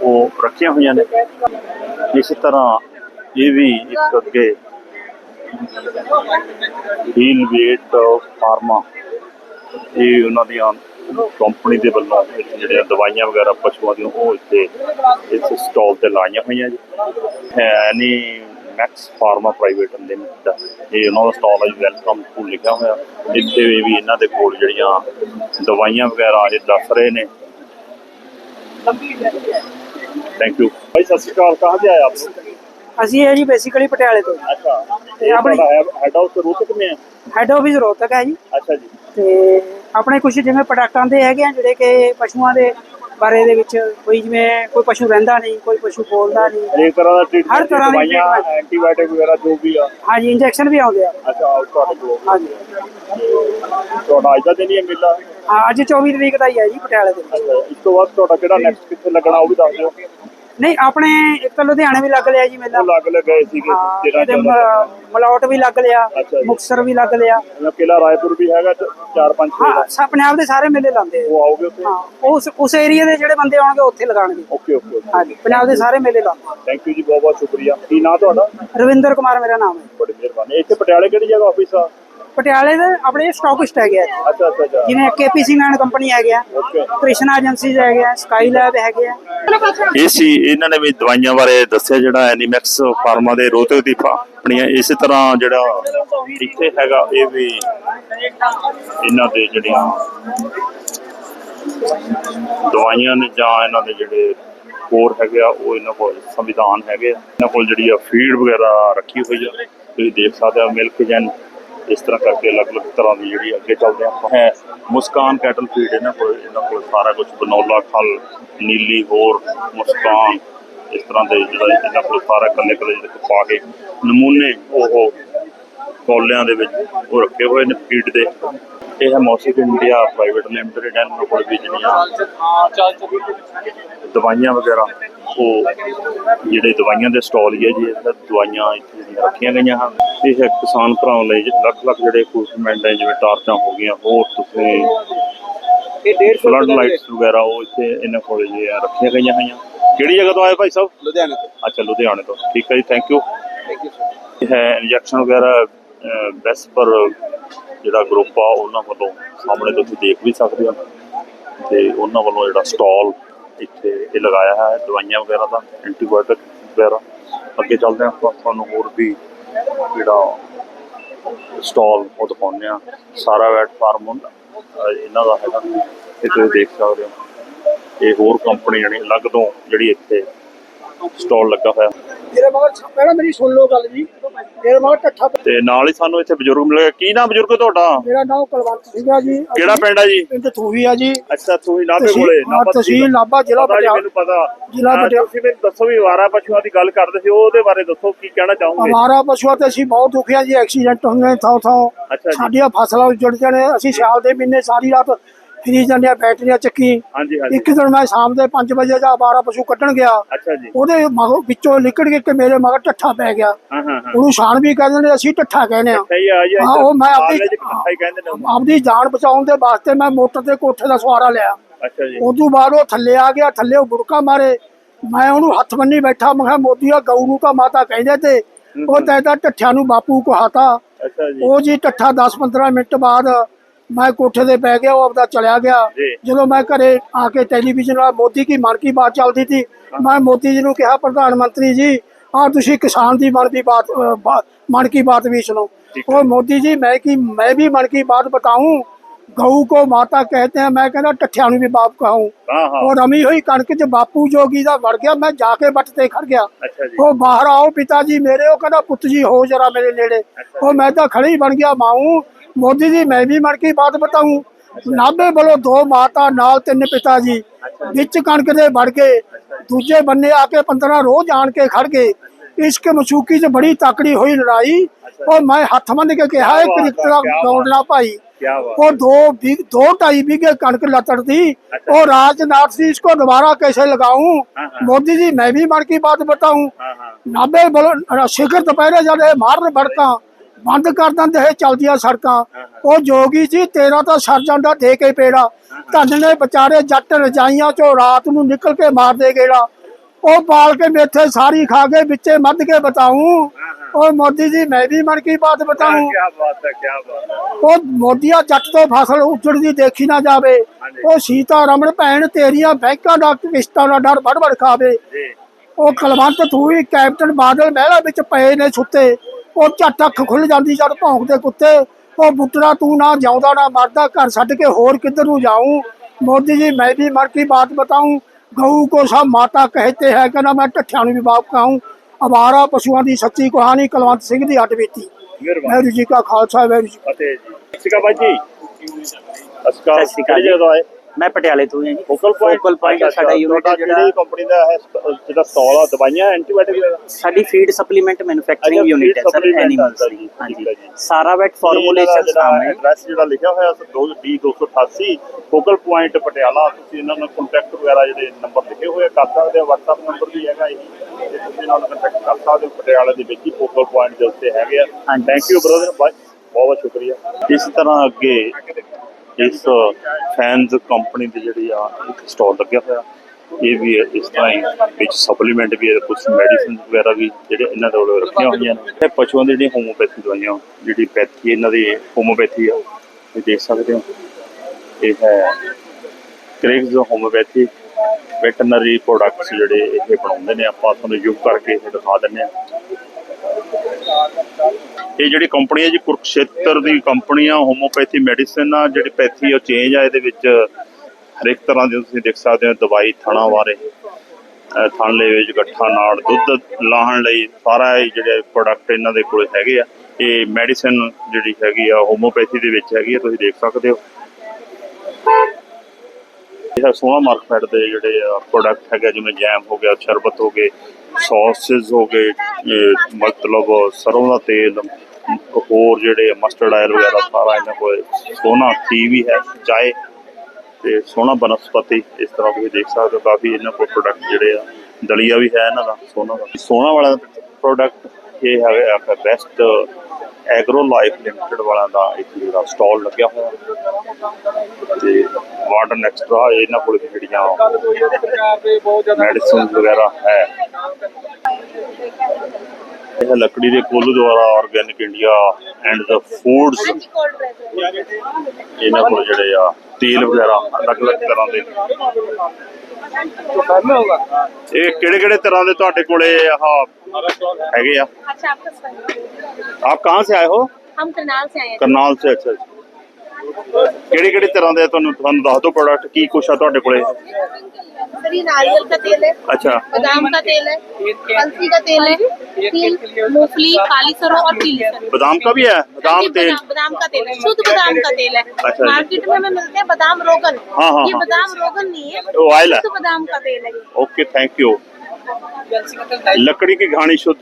ਉਹ ਰੱਖੀਆਂ ਹੋਈਆਂ ਨੇ। ਇਸੇ ਤਰ੍ਹਾਂ ਇਹ ਵੀ ਇੱਕ ਅੱਗੇ ਹੀਲ ਵੇਟ ਫਾਰਮਾ ਇਹ ਉਹਨਾਂ ਦੀਆਂ ਕੰਪਨੀ ਦੇ ਵੱਲੋਂ ਜਿਹੜੀਆਂ ਦਵਾਈਆਂ ਵਗੈਰਾ ਪਸ਼ੂਆਂ ਦੀਆਂ ਉਹ ਇੱਥੇ ਇਸ ਸਟਾਲ ਤੇ ਲਾਈਆਂ ਹੋਈਆਂ ਜੀ। ਹੈ ਨਹੀਂ ਮੈਕਸ ਫਾਰਮਾ ਪ੍ਰਾਈਵੇਟ ਲਿਮਿਟ ਇਹ ਉਹਨਾਂ ਦਾ ਸਟਾਲ ਹੈ ਵੈਲਕਮ ਟੂ ਲਿਖਿਆ ਹੋਇਆ। ਇੱਥੇ ਵੀ ਇਹਨਾਂ ਦੇ ਕੋਲ ਜਿਹੜੀਆਂ ਦਵਾਈਆਂ ਵਗੈਰਾ ਇਹ ਦੱਸ ਰਹੇ ਨੇ। ਥੈਂਕ ਯੂ ਭਾਈ ਸਤਿ ਸ਼੍ਰੀ ਅਕਾਲ। ਕਹਾਂ ਦੇ ਆਏ ਆਪ?
ਅਸੀਂ ਹੈ ਜੀ ਬੇਸਿਕਲੀ ਪਟਿਆਲੇ ਤੋਂ।
ਅੱਛਾ।
ਤੇ ਆਪਣੇ
ਹੈਡ ਆਫਿਸ ਰੋਹਤਕ ਮੇ ਹੈ
ਹੈਡ ਆਫਿਸ ਰੋਹਤਕ ਹੈ ਜੀ।
ਅੱਛਾ ਜੀ।
ਤੇ ਆਪਣੇ ਕੁਝ ਜਿਵੇਂ ਪ੍ਰੋਡਕਟਾਂ ਦੇ ਹੈਗੇ ਆ ਜਿਹੜੇ ਕਿ ਪਸ਼ੂਆਂ ਦੇ ਬਾਰੇ ਦੇ ਵਿੱਚ ਕੋਈ ਜਿਵੇਂ ਕੋਈ ਪਸ਼ੂ ਰਹਿੰਦਾ ਨਹੀਂ ਕੋਈ ਪਸ਼ੂ ਬੋਲਦਾ ਨਹੀਂ।
ਹਰੇਕ ਤਰ੍ਹਾਂ ਦਾ treatment,
ਹਰ ਤਰ੍ਹਾਂ ਦੀ
ਦਵਾਈਆਂ। ਐਂਟੀਬਾਇਓਟਿਕ ਵਗੈਰਾ ਜੋ ਵੀ ਆ।
ਹਾਂਜੀ ਇੰਜੈਕਸ਼ਨ ਵੀ ਆਉਂਦੇ ਆ।
ਅੱਛਾ ਤੁਹਾਡੇ ਕੋਲ।
ਹਾਂਜੀ।
ਤੁਹਾਡਾ ਅੱਜ ਦਾ ਦਿਨ ਹੀ ਮੇਲਾ।
ਹਾਂ ਅੱਜ 24 ਤਰੀਕ ਦਾ ਹੀ ਹੈ ਜੀ ਪਟਿਆਲੇ ਦੇ ਵਿੱਚ।
ਇਸ ਤੋਂ ਬਾਅਦ ਤੁਹਾਡਾ ਕਿਹੜਾ ਨੈਕਸਟ ਕਿੱਥੇ ਲੱਗਣਾ ਉਹ ਵੀ ਦੱਸ ਦਿਓ।
ਨਹੀਂ ਆਪਣੇ ਇੱਕ ਤਾਂ ਲੁਧਿਆਣੇ ਵੀ ਲੱਗ ਲਿਆ ਜੀ ਮੇਲਾ।
ਉਹ ਲੱਗ ਲੱਗ ਗਏ ਸੀਗੇ ਤੇਰਾਂ
ਤੇ ਮ- ਵੀ ਲੱਗ ਲਿਆ
ਅੱਛਾ ਜੀ।
ਮੁਕਤਸਰ ਵੀ ਲੱਗ ਲਿਆ।
ਕਿਲਾ ਰਾਏਪੁਰ ਵੀ ਹੈਗਾ ਚਾਰ ਪੰਜ ਛੇ
ਹਾਂ
ਦਾ
ਸ- ਪੰਜਾਬ ਦੇ ਸਾਰੇ ਮੇਲੇ ਲਾਉਂਦੇ ਆ।
ਉਹ ਆਓਗੇ ਉੱਥੇ?
ਹਾਂ ਉਸ ਉਸ ਏਰੀਆ ਦੇ ਜਿਹੜੇ ਬੰਦੇ ਆਉਣਗੇ ਉੱਥੇ ਲਗਾਉਣਗੇ।
ਓਕੇ ਓਕੇ
ਹਾਂਜੀ ਪੰਜਾਬ ਦੇ ਸਾਰੇ ਮੇਲੇ ਲਾਉਂਦੇ
ਥੈਂਕ ਯੂ ਜੀ ਬਹੁਤ ਬਹੁਤ ਸ਼ੁਕਰੀਆ। ਕੀ ਨਾਂ ਤੁਹਾਡਾ?
ਰਵਿੰਦਰ ਕੁਮਾਰ ਮੇਰਾ ਨਾਮ ਹੈ।
ਬੜੀ ਮਿਹਰਬਾਨੀ। ਇੱਥੇ ਪਟਿਆਲੇ ਕਿਹੜੀ ਜਗ੍ਹਾ ਆਫਿਸ ਆ?
ਪਟਿਆਲੇ ਦੇ ਆਪਣੇ ਸਟਾਕਿਸਟ ਹੈਗੇ ਆ।
ਅੱਛਾ ਅੱਛਾ ਅੱਛਾ।
ਜਿਵੇਂ ਕੇਪੀ ਸਿੰਘ ਐਂਡ ਕੰਪਨੀ ਹੈਗੇ ਆ। ਕ੍ਰਿਸ਼ਨਾ ਏਜੰਸੀਜ਼ ਹੈਗੇ ਆ ਸਕਾਈ ਲੈਬ ਹੈਗੇ ਆ।
ਇਹ ਸੀ ਇਹਨਾਂ ਨੇ ਵੀ ਦਵਾਈਆਂ ਬਾਰੇ ਦੱਸਿਆ ਜਿਹੜਾ ਐਨੀਮੈਕਸ ਫਾਰਮਾ ਦੇ ਰੋਹਤਕ ਦੀ ਆਪਣੀਆਂ। ਇਸੇ ਤਰ੍ਹਾਂ ਜਿਹੜਾ ਇੱਥੇ ਹੈਗਾ ਇਹ ਵੀ ਇਹਨਾਂ ਦੇ ਜਿਹੜੀਆਂ ਦਵਾਈਆਂ ਨੇ ਜਾਂ ਇਹਨਾਂ ਦੇ ਜਿਹੜੇ ਹੋਰ ਹੈਗੇ ਆ ਉਹ ਇਹਨਾਂ ਕੋਲ ਸੰਵਿਧਾਨ ਹੈਗੇ ਆ। ਇਹਨਾਂ ਕੋਲ ਜਿਹੜੀ ਆ ਫੀਡ ਵਗੈਰਾ ਰੱਖੀ ਹੋਈ ਆ। ਤੁਸੀਂ ਦੇਖ ਸਕਦੇ ਹੋ ਮਿਲਕ ਜਨ ਇਸ ਤਰ੍ਹਾਂ ਕਰਕੇ ਅਲੱਗ-ਅਲੱਗ ਤਰ੍ਹਾਂ ਦੀ ਜਿਹੜੀ ਅੱਗੇ ਚੱਲਦੇ ਆਪਾਂ। ਹੈ, ਮੁਸਕਾਨ ਕੈਟਲ ਫੀਡ ਇਹਨਾਂ ਕੋਲ ਇਹਨਾਂ ਕੋਲ ਸਾਰਾ ਕੁਝ ਬਨੌਲਾ ਖਲ, ਨੀਲੀ ਹੋਰ, ਮੁਸਕਾਨ, ਇਸ ਤਰ੍ਹਾਂ ਦੇ ਜਿਹੜਾ ਇਹਨਾਂ ਕੋਲ ਸਾਰਾ ਕੱਲੇ ਕੱਲੇ ਜਿਹੜੇ ਪਾ ਕੇ ਨਮੂਨੇ ਉਹ ਕੋਲਿਆਂ ਦੇ ਵਿੱਚ ਉਹ ਰੱਖੇ ਹੋਏ ਨੇ ਫੀਡ ਦੇ। ਇਹ ਹੈ ਮੌਸਿਕ ਇੰਡੀਆ ਪ੍ਰਾਈਵੇਟ ਲਿਮਟਿਡ ਇਹਨਾਂ ਕੋਲ ਵੀ ਜਿਹੜੀਆਂ ਦਵਾਈਆਂ ਵਗੈਰਾ ਉਹ ਜਿਹੜੇ ਦਵਾਈਆਂ ਦੇ ਸਟਾਲ ਹੀ ਹੈ ਜੀ ਇਹ ਦਵਾਈਆਂ ਇੱਥੇ ਰੱਖੀਆਂ ਗਈਆਂ ਹਨ। ਇਹ ਹੈ ਕਿਸਾਨ ਭਰਾਵਾਂ ਲਈ ਲੱਖ ਲੱਖ ਜਿਹੜੇ ਇਕਵਿਪਮੈਂਟ ਹੈ ਜਿਵੇਂ ਟਾਰਚਾਂ ਹੋ ਗਈਆਂ ਹੋਰ ਤੁਸੀਂ
ਇਹ 150
ਫਲੱਡ ਲਾਈਟਸ ਵਗੈਰਾ ਉਹ ਇੱਥੇ ਇਹਨਾਂ ਕੋਲ ਜੇ ਰੱਖੀਆਂ ਗਈਆਂ ਹੋਈਆਂ। ਕਿਹੜੀ ਜਗ੍ਹਾ ਤੋਂ ਆਏ ਭਾਈ ਸਾਹਿਬ?
ਲੁਧਿਆਣਾ ਤੋਂ।
ਅੱਛਾ ਲੁਧਿਆਣੇ ਤੋਂ। ਠੀਕ ਹੈ ਜੀ thank you
thank you sir
ਇਹ ਹੈ ਇੰਜੈਕਸ਼ਨ ਵਗੈਰਾ ਵੈਸਪਰ ਜਿਹੜਾ ਗਰੁੱਪ ਆ ਉਹਨਾਂ ਵੱਲੋਂ ਸਾਹਮਣੇ ਤੁਸੀਂ ਦੇਖ ਵੀ ਸਕਦੇ ਹੋ। ਤੇ ਉਹਨਾਂ ਵੱਲੋਂ ਜਿਹੜਾ ਸਟਾਲ ਇੱਥੇ ਇਹ ਲਗਾਇਆ ਹੈ, ਦਵਾਈਆਂ ਵਗੈਰਾ ਦਾ ਐਂਟੀਬਾਇਓਟਿਕ ਵਗੈਰਾ। ਅੱਗੇ ਚੱਲਦੇ ਹਾਂ ਆਪਾਂ, ਤੁਹਾਨੂੰ ਹੋਰ ਵੀ ਜਿਹੜਾ ਸਟਾਲ ਉਹ ਦਿਖਾਉਂਦੇ ਆ ਸਾਰਾ ਵੈਟ ਫਾਰਮ ਹੁੰਦਾ ਇਹਨਾਂ ਦਾ ਹੈਗਾ। ਇਹ ਤੁਸੀਂ ਦੇਖ ਸਕਦੇ ਹੋ। ਇਹ ਹੋਰ ਕੰਪਨੀ ਜਿਹੜੀ ਅਲੱਗ ਤੋਂ ਜਿਹੜੀ ਇੱਥੇ ਸਟਾਲ ਲੱਗਾ ਹੋਇਆ।
ਮੇਰੇ ਮਗਰ ਪਹਿਲਾਂ ਮੇਰੀ ਸੁਣ ਲਓ ਗੱਲ ਜੀ। ਮੇਰੇ ਮਗਰ ਠੱਠਾ
ਤੇ ਨਾਲ ਹੀ ਸਾਨੂੰ ਇੱਥੇ ਬਜ਼ੁਰਗ ਮਿਲੇ ਕੀ ਨਾਮ ਬਜ਼ੁਰਗ ਤੁਹਾਡਾ?
ਮੇਰਾ ਨਾਮ ਕੁਲਵੰਤ ਸਿੰਘ ਆ ਜੀ।
ਕਿਹੜਾ ਪਿੰਡ ਹੈ ਜੀ?
ਪਿੰਡ ਥੂਹੀ ਆ ਜੀ।
ਅੱਛਾ ਤੁਸੀਂ ਨਾਭੇ ਕੋਲੇ।
ਹਾਂ, ਤਹਿਸੀਲ। ਨਾਭਾ, ਜ਼ਿਲ੍ਹਾ ਪਟਿਆਲਾ।
ਮੈਨੂੰ ਪਤਾ।
ਜ਼ਿਲ੍ਹਾ ਪਟਿਆਲਾ।
ਤੁਸੀਂ ਮੈਨੂੰ ਦੱਸੋ ਵੀ ਵਾਰਾ ਪਸ਼ੂਆਂ ਦੀ ਗੱਲ ਕਰਦੇ ਸੀ ਉਹਦੇ ਬਾਰੇ ਦੱਸੋ ਕੀ ਕਹਿਣਾ ਚਾਹੋਗੇ?
ਹਮਾਰਾ ਪਸ਼ੂਆਂ ਤੇ ਅਸੀਂ ਬਹੁਤ ਦੁਖੀ ਆ ਜੀ ਐਕਸੀਡੈਂਟ ਹੁੰਦੇ ਥਾਂ ਥਾਂ ਸਾਡੀਆਂ ਫਸਲਾਂ ਉੱਜੜ ਜਾਣੇ ਅਸੀਂ ਸਿਆਲ ਦੇ ਮਹੀਨੇ ਸਾਰੀ ਰਾਤ ਫਿਰੀ ਜਾਂਦੇ ਬੈਟਰੀਆਂ ਚੱਕੀ।
ਹਾਂਜੀ ਹਾਂਜੀ।
ਇੱਕ ਦਿਨ ਮੈਂ ਸ਼ਾਮ ਦੇ 5 ਵਜੇ ਜਾ 12 ਪਸ਼ੂ ਕੱਢਣ ਗਿਆ।
ਅੱਛਾ ਜੀ।
ਉਹਦੇ ਮਗਰ ਵਿੱਚੋਂ ਨਿਕਲ ਕੇ ਕਿ ਮੇਰੇ ਮਗਰ ਟੱਠਾ ਪੈ ਗਿਆ।
ਹਾਂ ਹਾਂ ਹਾਂ।
ਉਹਨੂੰ ਸ਼ਾਨ ਵੀ ਕਹਿੰਦੇ ਨੇ ਅਸੀਂ ਟੱਠਾ ਕਹਿੰਦੇ ਆ
ਸਹੀ ਆ ਜੀ
ਹਾਂ, ਉਹ ਮੈਂ
ਉਹਨੂੰ।
ਆਪਦੀ ਜਾਨ ਬਚਾਉਣ ਦੇ ਵਾਸਤੇ ਮੈਂ ਮੋਟਰ ਤੇ ਕੋਠੇ ਦਾ ਸਹਾਰਾ ਲਿਆ।
ਅੱਛਾ ਜੀ।
ਉਦੋਂ ਬਾਅਦ ਉਹ ਥੱਲੇ ਆ ਗਿਆ ਥੱਲੇ ਉਹ ਬੁੜਕਾ ਮਾਰੇ। ਮੈਂ ਉਹਨੂੰ ਹੱਥ ਬੰਨੀ ਬੈਠਾ ਮੈਂ ਮੋਦੀਆ ਗਊ ਨੂੰ ਤਾਂ ਮਾਤਾ ਕਹਿੰਦੇ ਤੇ। ਉਹ ਕਹਿੰਦਾ ਟੱਠਿਆਂ ਨੂੰ ਬਾਪੂ ਕਹਾਤਾ।
ਅੱਛਾ ਜੀ।
ਉਹ ਜੀ ਟੱਠਾ 10-15 ਮਿੰਟ ਬਾਅਦ ਮੈਂ ਕੋਠੇ ਤੇ ਪੈ ਗਿਆ ਉਹ ਆਪਦਾ ਚਲਿਆ ਗਿਆ। ਜਦੋਂ ਮੈਂ ਘਰੇ ਆ ਕੇ ਟੈਲੀਵਿਜ਼ਨ ਵਾਲਾ ਮੋਦੀ ਕੀ ਮਨ ਕੀ ਬਾਤ ਚੱਲਦੀ ਸੀ ਮੈਂ ਮੋਦੀ ਜੀ ਨੂੰ ਕਿਹਾ ਪ੍ਰਧਾਨ ਮੰਤਰੀ ਜੀ ਆ ਤੁਸੀਂ ਕਿਸਾਨ ਦੀ ਮਨ ਦੀ ਬਾਤ ਮਨ ਕੀ
ਬਾਤ
ਵੀ ਸੁਣੋ। ਉਹ ਮੋਦੀ ਜੀ ਮੈਂ ਕੀ ਮੈਂ ਵੀ ਮਨ ਕੀ ਬਾਤ ਬਤਾਉਂ ਗਊ ਕੋ ਮਾਤਾ ਕਹਤੇ ਹੈ ਮੈਂ ਕਹਿੰਦਾ ਟੱਠਿਆਂ ਨੂੰ
ਵੀ ਬਾਪ
ਕਹਾਉਂ ਉਹ ਰਮੀ ਹੋਈ ਕਣਕ ਚ ਬਾਪੂ ਜੋਗੀ ਦਾ ਵੜ ਗਿਆ ਮੈਂ ਜਾ ਕੇ ਵੱਟ ਤੇ
ਖੜ ਗਿਆ।
ਉਹ ਬਾਹਰ ਆਓ ਪਿਤਾ ਜੀ ਮੇਰੇ ਉਹ ਕਹਿੰਦਾ ਪੁੱਤ ਜੀ ਹੋ ਜਰਾ ਮੇਰੇ ਨੇੜੇ। ਉਹ ਮੈਂ ਤਾਂ ਖੜੀ ਬਣ ਗਿਆ ਮਾਊ मोदी जी मैं भी मन की बात बताऊं ਨਾਭੇ ਵੱਲੋਂ ਦੋ ਮਾਤਾ ਨਾਲ ਤਿੰਨ ਪਿਤਾ ਜੀ। ਵਿੱਚ ਕਣਕ ਦੇ ਵੜ ਗਏ ਦੂਜੇ ਬੰਨੇ ਆ ਕੇ 15 ਰੋਜ਼ ਆਣ ਕੇ ਖੜ ਗਏ। ਇਸ਼ਕ ਮਸ਼ੂਕੀ 'ਚ ਬੜੀ ਤਾਕੜੀ ਹੋਈ ਲੜਾਈ। ਉਹ ਮੈਂ ਹੱਥ ਮੰਨ ਕੇ ਕਿਹਾ ਹੈ ਕ੍ਰਿਕਟਰਾ ਦੌੜਨਾ ਭਾਈ। ਉਹ ਦੋ ਦੋ
ਢਾਈ
ਵੀਗੇ ਕਣਕ ਲਤੜਦੀ ਉਹ ਰਾਜਨਾਥ ਸੀ ਇਸ
ਕੋ ਦੁਬਾਰਾ
ਕੈਸੇ ਲਗਾਉਂ ਮੋਦੀ ਜੀ ਮੈਂ ਵੀ ਮਨ ਕੀ
ਬਾਤ ਬਤਾਉਂ
ਨਾਬੇ ਬੋਲ ਸ਼ਿਖਰ ਦੁਪਹਿਰੇ ਜਦ ਮਾਰਨ ਬੜਕਾ ਬੰਦ ਕਰ ਦਿੰਦੇ ਇਹ ਚਲਦੀਆਂ ਸੜਕਾਂ। ਉਹ ਜੋਗੀ ਜੀ ਤੇਰਾ ਤਾਂ ਸਰ ਜਾਂਦਾ ਦੇ ਕੇ ਪੇੜਾ। ਧੰਨ ਵਿਚਾਰੇ ਜੱਟ ਰਜਾਈਆਂ ਚੋਂ ਰਾਤ ਨੂੰ ਨਿਕਲ ਕੇ ਮਾਰਦੇ ਗੇੜਾ। ਉਹ ਪਾਲ ਕੇ ਮੇਥੇ ਸਾਰੀ ਖਾ ਕੇ ਵਿੱਚੇ ਮੱਧ ਕੇ ਬਤਾਉਂ ਉਹ ਮੋਦੀ ਜੀ ਮੈਂ ਵੀ ਮਨ ਕੀ ਬਾਤ
ਬਤਾਉਂ
ਉਹ ਮੋਦੀਆ ਜੱਟ ਤੋਂ ਫਸਲ ਉੱਜੜਦੀ ਦੇਖੀ ਨਾ ਜਾਵੇ। ਉਹ ਸੀਤਾ ਰਮਣ ਭੈਣ ਤੇਰੀਆਂ ਬੈਂਕਾਂ ਦਾ ਕਿਸ਼ਤਾਂ ਦਾ ਡਰ ਵੜ ਵੜ ਖਾਵੇ। ਉਹ ਕਲਵੰਤ ਤੂੰ ਹੀ ਕੈਪਟਨ ਬਾਦਲ ਮਹਿਲਾ ਵਿੱਚ ਪਏ ਨੇ ਸੁੱਤੇ। ਉਹ ਝੱਟ ਅੱਖ ਖੁੱਲ ਜਾਂਦੀ ਜਦ ਭੌਂਕਦੇ ਕੁੱਤੇ ਉਹ ਬੁੱਟਰਾ ਤੂੰ ਨਾ ਜਾਉਂਦਾ ਨਾ ਮਰਦਾ ਘਰ ਛੱਡ ਕੇ ਹੋਰ ਕਿੱਧਰ ਨੂੰ ਜਾਉਂ ਮੋਦੀ ਜੀ ਮੈਂ ਵੀ ਮਰ ਕੀ ਬਾਤ ਬਤਾਉਂ ਗਊ ਕੋ ਸਭ ਮਾਤਾ ਕਹਤੇ ਹੈ ਕਹਿੰਦਾ ਮੈਂ ਟੱਠਿਆਂ ਨੂੰ ਵੀ ਬਾਪ ਕਹਾਉਂ ਅਵਾਰਾ ਪਸ਼ੂਆਂ ਦੀ ਸੱਚੀ ਕਹਾਣੀ ਕਲਵੰਤ ਸਿੰਘ ਦੀ ਹੱਟ ਬੀਤੀ ਵਾਹਿਗੁਰੂ ਜੀ ਕਾ ਖਾਲਸਾ ਵਾਹਿਗੁਰੂ ਜੀ
ਫਤਿਹ ਜੀ।
ਸਤਿ ਸ਼੍ਰੀ ਜੀ। ਮੈਂ ਪਟਿਆਲੇ ਤੋਂ ਹਾਂ ਜੀ।
ਫੋਕਲ ਪੁਆਇੰਟ
Focal point ਸਾਡਾ ਹੈ ਜਿਹੜਾ-
ਕੰਪਨੀ ਦਾ ਹੈ ਜਿਹੜਾ ਸਟਾਲ ਆ ਦਵਾਈਆਂ ਐਂਟੀਬਾਇਓਟਿਕ
ਸਾਡੀ ਫੀਡ ਸਪਲੀਮੈਂਟ ਮੈਨੂਫੈਕਚਰਿੰਗ ਯੂਨਿਟ ਹੈ ਸਰ ਐਨੀਮਲਸ
ਦਾ।
ਹਾਂਜੀ। ਸਾਰਾ ਵੈਟ ਫਾਰਮੂਲੇਸ਼ਨ ਨਾਮ ਹੈ।
ਐਡਰੈਸ ਜਿਹੜਾ ਲਿਖਿਆ ਹੋਇਆ sir 2D 288 focal point Patiala. ਤੁਸੀਂ ਇਹਨਾਂ ਨਾਲ ਕੰਟੈਕਟ ਵਗੈਰਾ ਜਿਹੜੇ ਨੰਬਰ ਲਿਖੇ ਹੋਏ ਆ ਕਰ ਸਕਦੇ ਹੋ WhatsApp ਨੰਬਰ ਵੀ ਹੈਗਾ ਇਹ। ਤੇ ਤੁਸੀਂ ਨਾਲ ਕੰਟੈਕਟ ਕਰ ਸਕਦੇ ਹੋ ਪਟਿਆਲਾ ਦੇ ਵਿੱਚ ਹੀ ਫੋਕਲ ਪੁਆਇੰਟ ਦੇ ਉੱਤੇ ਹੈਗੇ ਆ। ਥੈਂਕ ਯੂ ਬ੍ਰਦਰ ਬਹੁਤ ਬਹੁਤ ਸ਼ੁਕਰੀਆ। ਇਸ ਤਰ੍ਹਾਂ ਅੱਗੇ ਇਸ ਫੈਨਸ ਕੰਪਨੀ ਦੀ ਜਿਹੜੀ ਆ, ਇੱਕ ਸਟਾਲ ਲੱਗਿਆ ਹੋਇਆ। ਇਹ ਵੀ ਇਸ ਤਰ੍ਹਾਂ ਹੀ, ਵਿੱਚ ਸਪਲੀਮੈਂਟ ਵੀ ਹੈ ਕੁਝ ਮੈਡੀਸਿਨ ਵਗੈਰਾ ਵੀ ਜਿਹੜੇ ਇਹਨਾਂ ਦੇ ਕੋਲ ਰੱਖੀਆਂ ਹੋਈਆਂ ਨੇ। ਇਹ ਪਸ਼ੂਆਂ ਦੀ ਜਿਹੜੀ ਹੋਮੋਪੈਥੀ ਦਵਾਈਆਂ, ਜਿਹੜੀ ਪੈਥੀ, ਇਹਨਾਂ ਦੀ ਹੋਮੋਪੈਥੀ ਆ, ਇਹ ਦੇਖ ਸਕਦੇ ਹੋ। ਇਹ ਹੈ ਕ੍ਰਿਗਸ ਹੋਮੋਪੈਥੀ ਵੈਟਰਨਰੀ ਪ੍ਰੋਡਕਟਸ ਜਿਹੜੇ ਇਹ ਬਣਾਉਂਦੇ ਨੇ, ਆਪਾਂ ਤੁਹਾਨੂੰ ਯੂਜ਼ ਕਰਕੇ ਇਹ ਦਿਖਾ ਦਿੰਦੇ ਆ ਇਹ ਜਿਹੜੀ ਕੰਪਨੀ ਹੈ ਜੀ ਕੁਰਕਸ਼ੇਤਰ ਦੀ ਕੰਪਨੀ ਆ ਹੋਮੋਪੈਥੀ ਮੈਡੀਸਿਨ ਆ, ਜਿਹੜੀ ਪੈਥੀ ਆ ਚੇਂਜ ਆ, ਇਹਦੇ ਵਿੱਚ ਹਰੇਕ ਤਰ੍ਹਾਂ ਦੀ ਤੁਸੀਂ ਦੇਖ ਸਕਦੇ ਹੋ, ਦਵਾਈ ਥਣਾ ਬਾਰੇ ਥਣ ਲੈ ਵਿੱਚ ਗੱਠਾ ਨਾੜ ਦੁੱਧ ਲਾਹਣ ਲਈ ਸਾਰਾ ਇਹ ਜਿਹੜੇ ਪ੍ਰੋਡਕਟ ਇਹਨਾਂ ਦੇ ਕੋਲ ਹੈਗੇ ਆ। ਇਹ ਮੈਡੀਸਿਨ ਜਿਹੜੀ ਹੈਗੀ ਆ ਹੋਮੋਪੈਥੀ ਦੇ ਵਿੱਚ ਹੈਗੀ ਆ, ਤੁਸੀਂ ਦੇਖ ਸਕਦੇ ਹੋ। ਇਹ ਸੋਹਣਾ ਮਾਰਕੀਟ ਦੇ ਜਿਹੜੇ ਪ੍ਰੋਡਕਟ ਹੈਗੇ ਜਿਵੇਂ ਜੈਮ ਹੋ ਗਿਆ, ਸ਼ਰਬਤ ਹੋ ਗਏ ਸੌਸਸ ਹੋ ਗਏ ਮਤਲਬ ਸਰੋਂ ਦਾ ਤੇਲ, ਹੋਰ ਜਿਹੜੇ ਮਸਟਰਡ ਆਇਲ ਵਗੈਰਾ ਸਾਰਾ ਇਹਨਾਂ ਕੋਲ, ਸੋਨਾ ਟੀ ਵੀ ਹੈ, ਚਾਏ ਤੇ ਸੋਨਾ ਬਨਸਪਤੀ, ਇਸ ਤਰ੍ਹਾਂ ਤੁਸੀਂ ਦੇਖ ਸਕਦੇ ਹੋ, ਕਾਫੀ ਇਹਨਾਂ ਕੋਲ ਪ੍ਰੋਡਕਟ ਜਿਹੜੇ ਆ, ਦਲੀਆ ਵੀ ਹੈ ਇਹਨਾਂ ਦਾ, ਸੋਨਾ ਦਾ। ਸੋਨਾ ਵਾਲਾ ਪ੍ਰੋਡਕਟ ਇਹ ਹੈਗਾ ਬੈਸਟ ਐਗਰੋ ਲਾਈਫ ਲਿਮਟਿਡ ਵਾਲਾ ਦਾ ਇੱਕ ਜਿਹੜਾ ਸਟਾਲ ਲੱਗਿਆ ਹੋਇਆ। ਤੇ ਵਾਟਰ ਐਕਸਟਰਾ ਇਹਨਾਂ ਕੋਲ ਜਿਹੜੀਆਂ ਮੈਡੀਸਿਨ ਵਗੈਰਾ ਹੈ। ਇਹ ਲੱਕੜੀ ਦੇ ਕੁੱਲ ਦੁਆਰਾ ਆਰਗੈਨਿਕ ਇੰਡੀਆ ਐਂਡ ਦਾ ਫੂਡਸ ਇਹਨਾਂ ਕੋਲ ਜਿਹੜੇ ਆ, ਤੇਲ ਵਗੈਰਾ ਅਲੱਗ-ਅਲੱਗ ਤਰ੍ਹਾਂ ਦੇ। ਇਹ ਕਿਹੜੇ ਕਿਹੜੇ ਤਰ੍ਹਾਂ ਦੇ ਤੁਹਾਡੇ ਕੋਲੇ ਆਹ ਹੈਗੇ ਆ
अच्छा आपका स्वागत
ਆਪ ਕਹਾਂ ਸੇ ਆਏ ਹੋ
हम करनाल से आए हैं
ਕਰਨਾਲ ਸੇ ਅੱਛਾ ਕਿਹੜੇ ਕਿਹੜੇ ਤਰ੍ਹਾਂ ਦੇ ਤੁਹਾਨੂੰ ਤੁਹਾਨੂੰ ਦੱਸ ਦਿਓ ਪ੍ਰੋਡਕਟ ਕੀ ਕੁਛ ਆ ਤੁਹਾਡੇ ਕੋਲੇ
सर ये नारियल का तेल है
ਅੱਛਾ
बादाम का तेल है अलसी का तेल है तिल मूंगफली काली सरों और पीली
बादाम का भी है? बादाम तेल।
बादाम का तेल है शुद्ध बादाम का तेल है।
अच्छा
मार्केट में हमें मिलते हैं बादाम रोगन।
हाँ, हाँ,
ये
हाँ।
बादाम रोगन नहीं है
ऑयल है।
शुद्ध बादाम का तेल है
ओके थैंक यू लकड़ी की घाणी शुद्ध।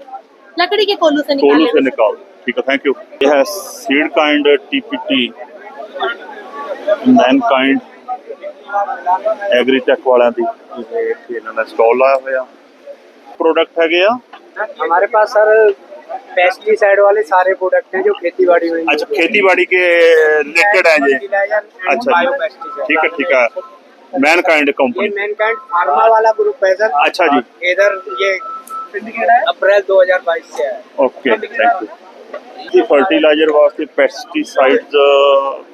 लकड़ी के कोलू से
कोलू से निकाल। ठीक है थैंक यू यह है seed kind TPT mankind agritech ਵਾਲਿਆਂ ਦੀ ਜਿਹੜੇ ਇੱਥੇ ਇਹਨਾਂ ਨੇ ਸਟਾਲ ਲਾਇਆ ਹੋਇਆ ਪ੍ਰੋਡਕਟ ਹੈਗੇ ਆ
हमारे पास सर पेस्टिसाइड वाले सारे प्रोडक्ट हैं जो खेती बाड़ी में
अच्छा खेतीबाड़ी के रिलेटेड है ये अच्छा
बायो
जी ठीक है ठीक है मैन काइंड
ये
कंपनी
मैनकाइंड फार्मा वाला ग्रुप है सर
अच्छा जी
इधर ये अप्रैल 2022 से है
ਓਕੇ ਥੈਂਕ ਯੂ ਜੀ ਫਰਟੀਲਾਈਜ਼ਰ ਵਾਸਤੇ ਪੈਸਟੀਸਾਈਡਸ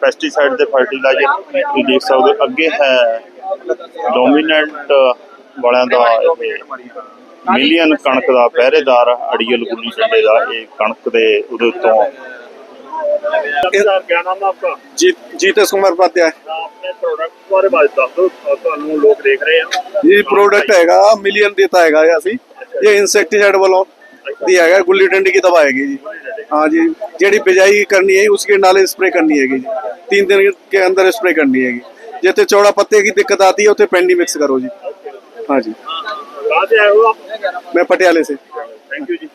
ਪੈਸਟੀਸਾਈਡ ਦੇ ਫਰਟੀਲਾਈਜ਼ਰ ਤੁਸੀਂ ਦੇਖ ਸਕਦੇ ਹੋ ਅੱਗੇ ਹੈ ਡੋਮੀਨੈਂਟ ਵਾਲਿਆਂ ਦਾ ਇਹ ਮਿਲੀਅਨ ਕਣਕ ਦਾ ਪਹਿਰੇਦਾਰ ਅੜੀਅਲ ਗੁੱਲੀ ਡੰਡੇ ਦਾ ਇਹ ਕਣਕ ਦੇ ਉਹਦੇ ਉੱਤੋਂ क्या नाम है आपका
जीत जीतेश कुमार उपाध्याय
आपने प्रोडक्ट बारे बात ਦੱਸ ਦਿਓ ਤੁਹਾਨੂੰ ਲੋਕ ਦੇਖ ਰਹੇ ਆ
ये प्रोडक्ट हैगा मिलियन देता हैगा ये असी ये इंसेक्टिसाइड वालों दी हैगा गुल्ली डंडी की दवा हैगी जी हाँ जी जेड़ी बिजाई करनी है उसके नाले स्प्रे करनी हैगी जी तीन दिन के अंदर स्प्रे करनी हैगी जिते चौड़ा पत्ते की दिक्कत आती है उसे पेंडी मिक्स करो जी हाँ जी
कहाँ से आए हो आप
मैं पटियाले से
ਥੈਂਕ ਯੂ ਜੀ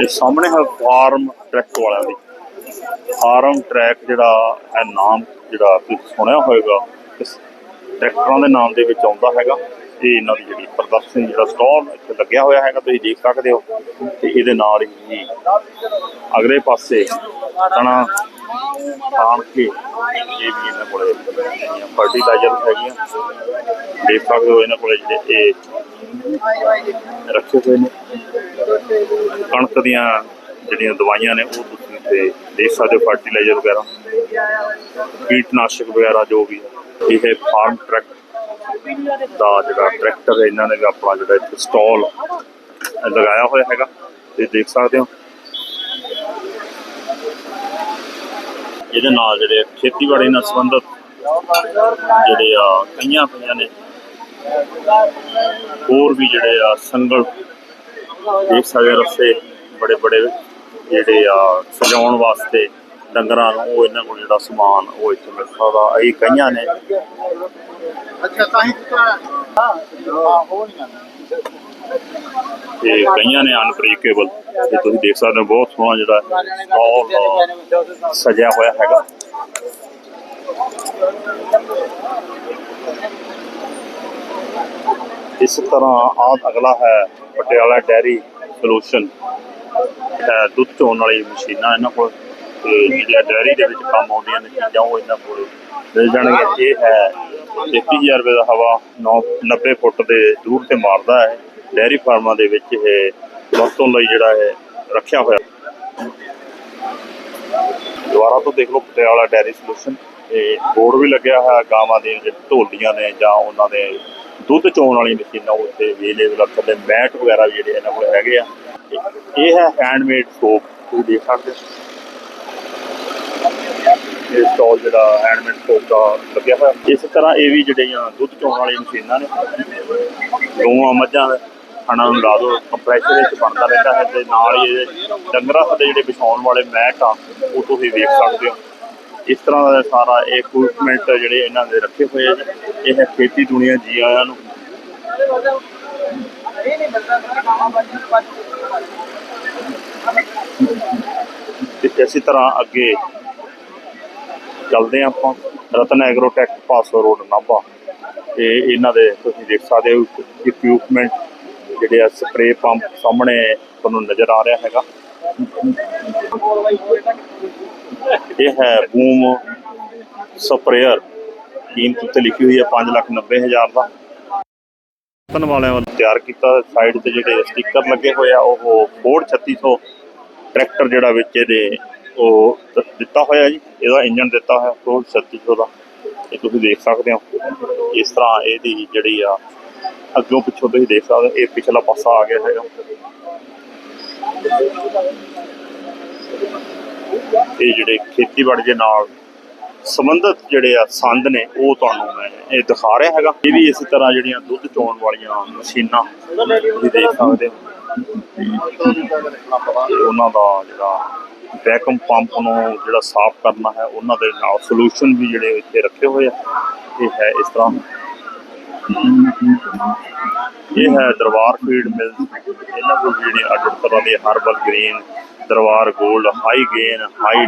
ਇਹ ਸਾਹਮਣੇ ਹੈ ਫਾਰਮ ਟਰੱਕ ਵਾਲਿਆਂ ਦੀ ਫਾਰਮ ਟਰੈਕ ਜਿਹੜਾ ਹੈ ਨਾਮ ਜਿਹੜਾ ਤੁਸੀਂ ਸੁਣਿਆ ਹੋਵੇਗਾ ਇਸ ਟਰੈਕਟਰਾਂ ਦੇ ਨਾਮ ਦੇ ਵਿੱਚ ਆਉਂਦਾ ਹੈਗਾ ਇਹ ਇਹਨਾਂ ਦੀ ਜਿਹੜੀ ਪ੍ਰਦਰਸ਼ਨੀ, ਜਿਹੜਾ ਸਟਾਲ ਇੱਥੇ ਲੱਗਿਆ ਹੋਇਆ ਹੈਗਾ, ਤੁਸੀਂ ਦੇਖ ਸਕਦੇ ਹੋ ਤੇ ਇਹਦੇ ਨਾਲ ਹੀ ਅਗਲੇ ਪਾਸੇ ਕਣਾ ਆਣ ਕੇ ਇਹ ਵੀ ਇਹਨਾਂ ਕੋਲੇ ਫਰਟੀਲਾਈਜ਼ਰ ਹੈਗੀਆਂ, ਦੇਖ ਸਕਦੇ ਹੋ ਇਹਨਾਂ ਕੋਲੇ ਜਿਹੜੇ ਇਹ ਰੱਖੇ ਹੋਏ ਨੇ। ਕਣਕ ਦੀਆਂ ਜਿਹੜੀਆਂ ਦਵਾਈਆਂ ਨੇ, ਉਹ ਤੁਸੀਂ ਤੇ ਦੇਖ ਸਕਦੇ ਹੋ ਫਰਟੀਲਾਈਜ਼ਰ ਵਗੈਰਾ, ਕੀਟਨਾਸ਼ਕ ਵਗੈਰਾ ਜੋ ਵੀ ਇਹ ਫਾਰਮ ਟਰੈਕ ਦਾ ਜਿਹੜਾ ਟਰੈਕਟਰ ਇਹਨਾਂ ਨੇ ਵੀ ਆਪਣਾ ਜਿਹੜਾ ਇੱਥੇ ਸਟਾਲ ਲਗਾਇਆ ਹੋਇਆ ਹੈਗਾ। ਤੇ ਦੇਖ ਸਕਦੇ ਹੋ। ਇਹਦੇ ਨਾਲ ਜਿਹੜੇ ਖੇਤੀਬਾੜੀ ਨਾਲ ਸੰਬੰਧਿਤ ਜਿਹੜੇ ਆ, ਕਈਆਂ ਪਈਆਂ ਨੇ ਹੋਰ ਵੀ ਜਿਹੜੇ ਆ, ਸੰਗਲ ਦੇਖ ਸਕਦੇ ਹੋ ਰਸੇ ਬੜੇ ਬੜੇ ਜਿਹੜੇ ਆ, ਸਜਾਉਣ ਵਾਸਤੇ ਡੰਗਰਾਂ ਨੂੰ, ਉਹ ਇਹਨਾਂ ਕੋਲ ਜਿਹੜਾ ਸਮਾਨ ਉਹ ਇੱਥੇ ਮਿਲ ਸਕਦਾ ਇਹ ਕਈਆਂ ਨੇ ਤੇ ਕਈਆਂ ਨੇ ਅਨਬ੍ਰੇਕੇਬਲ ਇਹ ਤੁਸੀਂ ਦੇਖ ਸਕਦੇ ਹੋ, ਬਹੁਤ ਸੋਹਣਾ ਜਿਹੜਾ ਸਟਾਲ ਸਜਿਆ ਹੋਇਆ ਹੈਗਾ। ਇਸ ਤਰ੍ਹਾਂ ਆਹ ਅਗਲਾ ਹੈ, ਪਟਿਆਲਾ ਡੈਰੀ ਸੋਲੂਸ਼ਨ। ਦੁੱਧ ਚੋਣ ਵਾਲੀ ਮਸ਼ੀਨਾਂ ਇਹਨਾਂ ਕੋਲ। ਤੇ ਜਿਹੜੀਆਂ ਡੈਰੀ ਦੇ ਵਿੱਚ ਕੰਮ ਆਉਂਦੀਆਂ ਨੇ ਚੀਜ਼ਾਂ, ਉਹ ਇਹਨਾਂ ਕੋਲ ਮਿਲ ਜਾਣਗੀਆਂ। ਇਹ ਹੈ 33000 ਰੁਪਏ ਦਾ ਹਵਾ 9 90 ਫੁੱਟ ਦੇ ਦੂਰ ਤੇ ਮਾਰਦਾ ਹੈ। ਡੈਰੀ ਫਾਰਮਾਂ ਦੇ ਵਿੱਚ ਇਹ ਵਰਤੋਂ ਲਈ ਜਿਹੜਾ ਹੈ ਰੱਖਿਆ ਹੋਇਆ। ਦੁਬਾਰਾ ਤੋਂ ਦੇਖ ਲਓ, ਪਟਿਆਲਾ ਡੈਰੀ ਸੋਲੂਸ਼ਨ। ਇਹ ਬੋਰਡ ਵੀ ਲੱਗਿਆ ਹੋਇਆ, ਗਾਵਾਂ ਦੇ ਜਿਹੜੇ ਢੋਲੀਆਂ ਨੇ ਜਾਂ ਉਹਨਾਂ ਦੇ ਦੁੱਧ ਚੋਣ ਵਾਲੀ ਮਸ਼ੀਨਾਂ ਉੱਤੇ ਅਵੇਲੇਬਲ ਆ ਥੱਲੇ ਮੈਟ ਵਗੈਰਾ ਵੀ ਜਿਹੜੇ ਇਹਨਾਂ ਕੋਲ ਹੈਗੇ ਆ। ਇਹ- ਇਹ ਹੈ ਹੈਂਡਮੇਡ ਸੋਪ ਤੁਸੀਂ ਦੇਖ ਸਕਦੇ ਹੋ। ਇਹ ਸਟਾਲ ਜਿਹੜਾ ਹੈਂਡਮੇਡ ਸੋਪ ਦਾ ਲੱਗਿਆ ਹੋਇਆ। ਇਸ ਤਰ੍ਹਾਂ ਇਹ ਵੀ ਜਿਹੜੀਆਂ ਦੁੱਧ ਚੋਣ ਵਾਲੀ ਮਸ਼ੀਨਾਂ ਨੇ ਗਊਆਂ ਮੱਝਾਂ ਦਾ ਖਾਣਾ ਨੂੰ ਲਾ ਦੋ ਕੰਪਰੈਸ਼ਰ ਵਿੱਚ ਬਣਦਾ ਰਹਿੰਦਾ ਹੈ ਤੇ ਨਾਲ ਹੀ ਇਹਦੇ ਡੰਗਰਾਂ ਦੇ ਜਿਹੜੇ ਵਿਛਾਉਣ ਵਾਲੇ ਮੈਟ ਆ, ਉਹ ਤੁਸੀਂ ਵੇਖ ਸਕਦੇ ਹੋ। ਇਸ ਤਰ੍ਹਾਂ ਦਾ ਸਾਰਾ ਇਕਵਿਪਮੈਂਟ ਜਿਹੜੇ ਇਹਨਾਂ ਦੇ ਰੱਖੇ ਹੋਏ ਆ ਇਹ ਹੈ ਖੇਤੀ ਦੁਨੀਆ ਜੀ ਆਇਆਂ ਨੂੰ। ਇਸੇ ਤਰ੍ਹਾਂ ਅੱਗੇ ਚੱਲਦੇ ਹਾਂ ਆਪਾਂ। ਰਤਨ ਐਗਰੋਟੈਕ ਪਾਸੋ ਰੋਡ ਨਾਭਾ। ਤੇ ਇਹਨਾਂ ਦੇ ਤੁਸੀਂ ਦੇਖ ਸਕਦੇ ਹੋ ਇਕਵਿਪਮੈਂਟ ਜਿਹੜੇ ਆ ਸਪਰੇ ਪੰਪ ਸਾਹਮਣੇ ਤੁਹਾਨੂੰ ਨਜ਼ਰ ਆ ਰਿਹਾ ਹੈਗਾ। ਇਹ ਹੈ ਬੂਮ ਸਪਰੇਅਰ ਕੀਮਤ ਉੱਤੇ ਲਿਖੀ ਹੋਈ ਹੈ 590000 ਦਾ। ਰਤਨ ਵਾਲਿਆਂ ਵੱਲੋਂ ਤਿਆਰ ਕੀਤਾ ਸਾਈਡ ਤੇ ਜਿਹੜੇ ਸਟicker ਲੱਗੇ ਹੋਏ ਆ, ਉਹ ਫੋਰਡ 3600 ਟਰੈਕਟਰ ਜਿਹੜਾ ਵਿੱਚ ਇਹਦੇ ਉਹ ਦ- ਦਿੱਤਾ ਹੋਇਆ ਜੀ ਇਹਦਾ ਇੰਜਨ ਦਿੱਤਾ ਹੋਇਆ ਫੋਰਡ 3600 ਦਾ। ਇਹ ਤੁਸੀਂ ਦੇਖ ਸਕਦੇ ਹੋ ਇਸ ਤਰ੍ਹਾਂ ਇਹਦੀ ਜਿਹੜੀ ਆ ਅੱਗੋਂ ਪਿੱਛੋਂ ਤੁਸੀਂ ਦੇਖ ਸਕਦੇ ਹੋ, ਇਹ ਪਿਛਲਾ ਪਾਸਾ ਆ ਗਿਆ ਹੈਗਾ। ਇਹ ਜਿਹੜੇ ਖੇਤੀਬਾੜੀ ਦੇ ਨਾਲ ਸੰਬੰਧਿਤ ਜਿਹੜੇ ਆ ਸੰਦ ਨੇ ਉਹ ਤੁਹਾਨੂੰ ਮੈਂ ਇਹ ਦਿਖਾ ਰਿਹਾ ਹੈਗਾ। ਇਹ ਵੀ ਇਸੇ ਤਰ੍ਹਾਂ ਜਿਹੜੀਆਂ ਦੁੱਧ ਚੋਣ ਵਾਲੀਆਂ ਮਸ਼ੀਨਾਂ ਤੁਸੀਂ ਦੇਖ ਸਕਦੇ ਹੋ। ਤੇ ਉਹਨਾਂ ਦਾ ਜਿਹੜਾ ਵੈਕਮ ਪੰਪ ਨੂੰ ਜਿਹੜਾ ਸਾਫ਼ ਕਰਨਾ ਹੈ, ਉਹਨਾਂ ਦੇ ਨਾਲ ਸੋਲੂਸ਼ਨ ਵੀ ਜਿਹੜੇ ਇੱਥੇ ਰੱਖੇ ਹੋਏ ਆ। ਇਹ ਹੈ ਇਸ ਤਰ੍ਹਾਂ। ਇਹ ਹੈ ਦਰਬਾਰ ਫੀਡ ਮਿਲ ਇਹਨਾਂ ਕੋਲ ਜਿਹੜੇ ਅੱਡ ਤਰ੍ਹਾਂ ਦੇ ਹਰਬਲ ਗ੍ਰੀਨ ਦਰਬਾਰ 골ਡ ਹਾਈ ਗੇਨ ਹਾਈ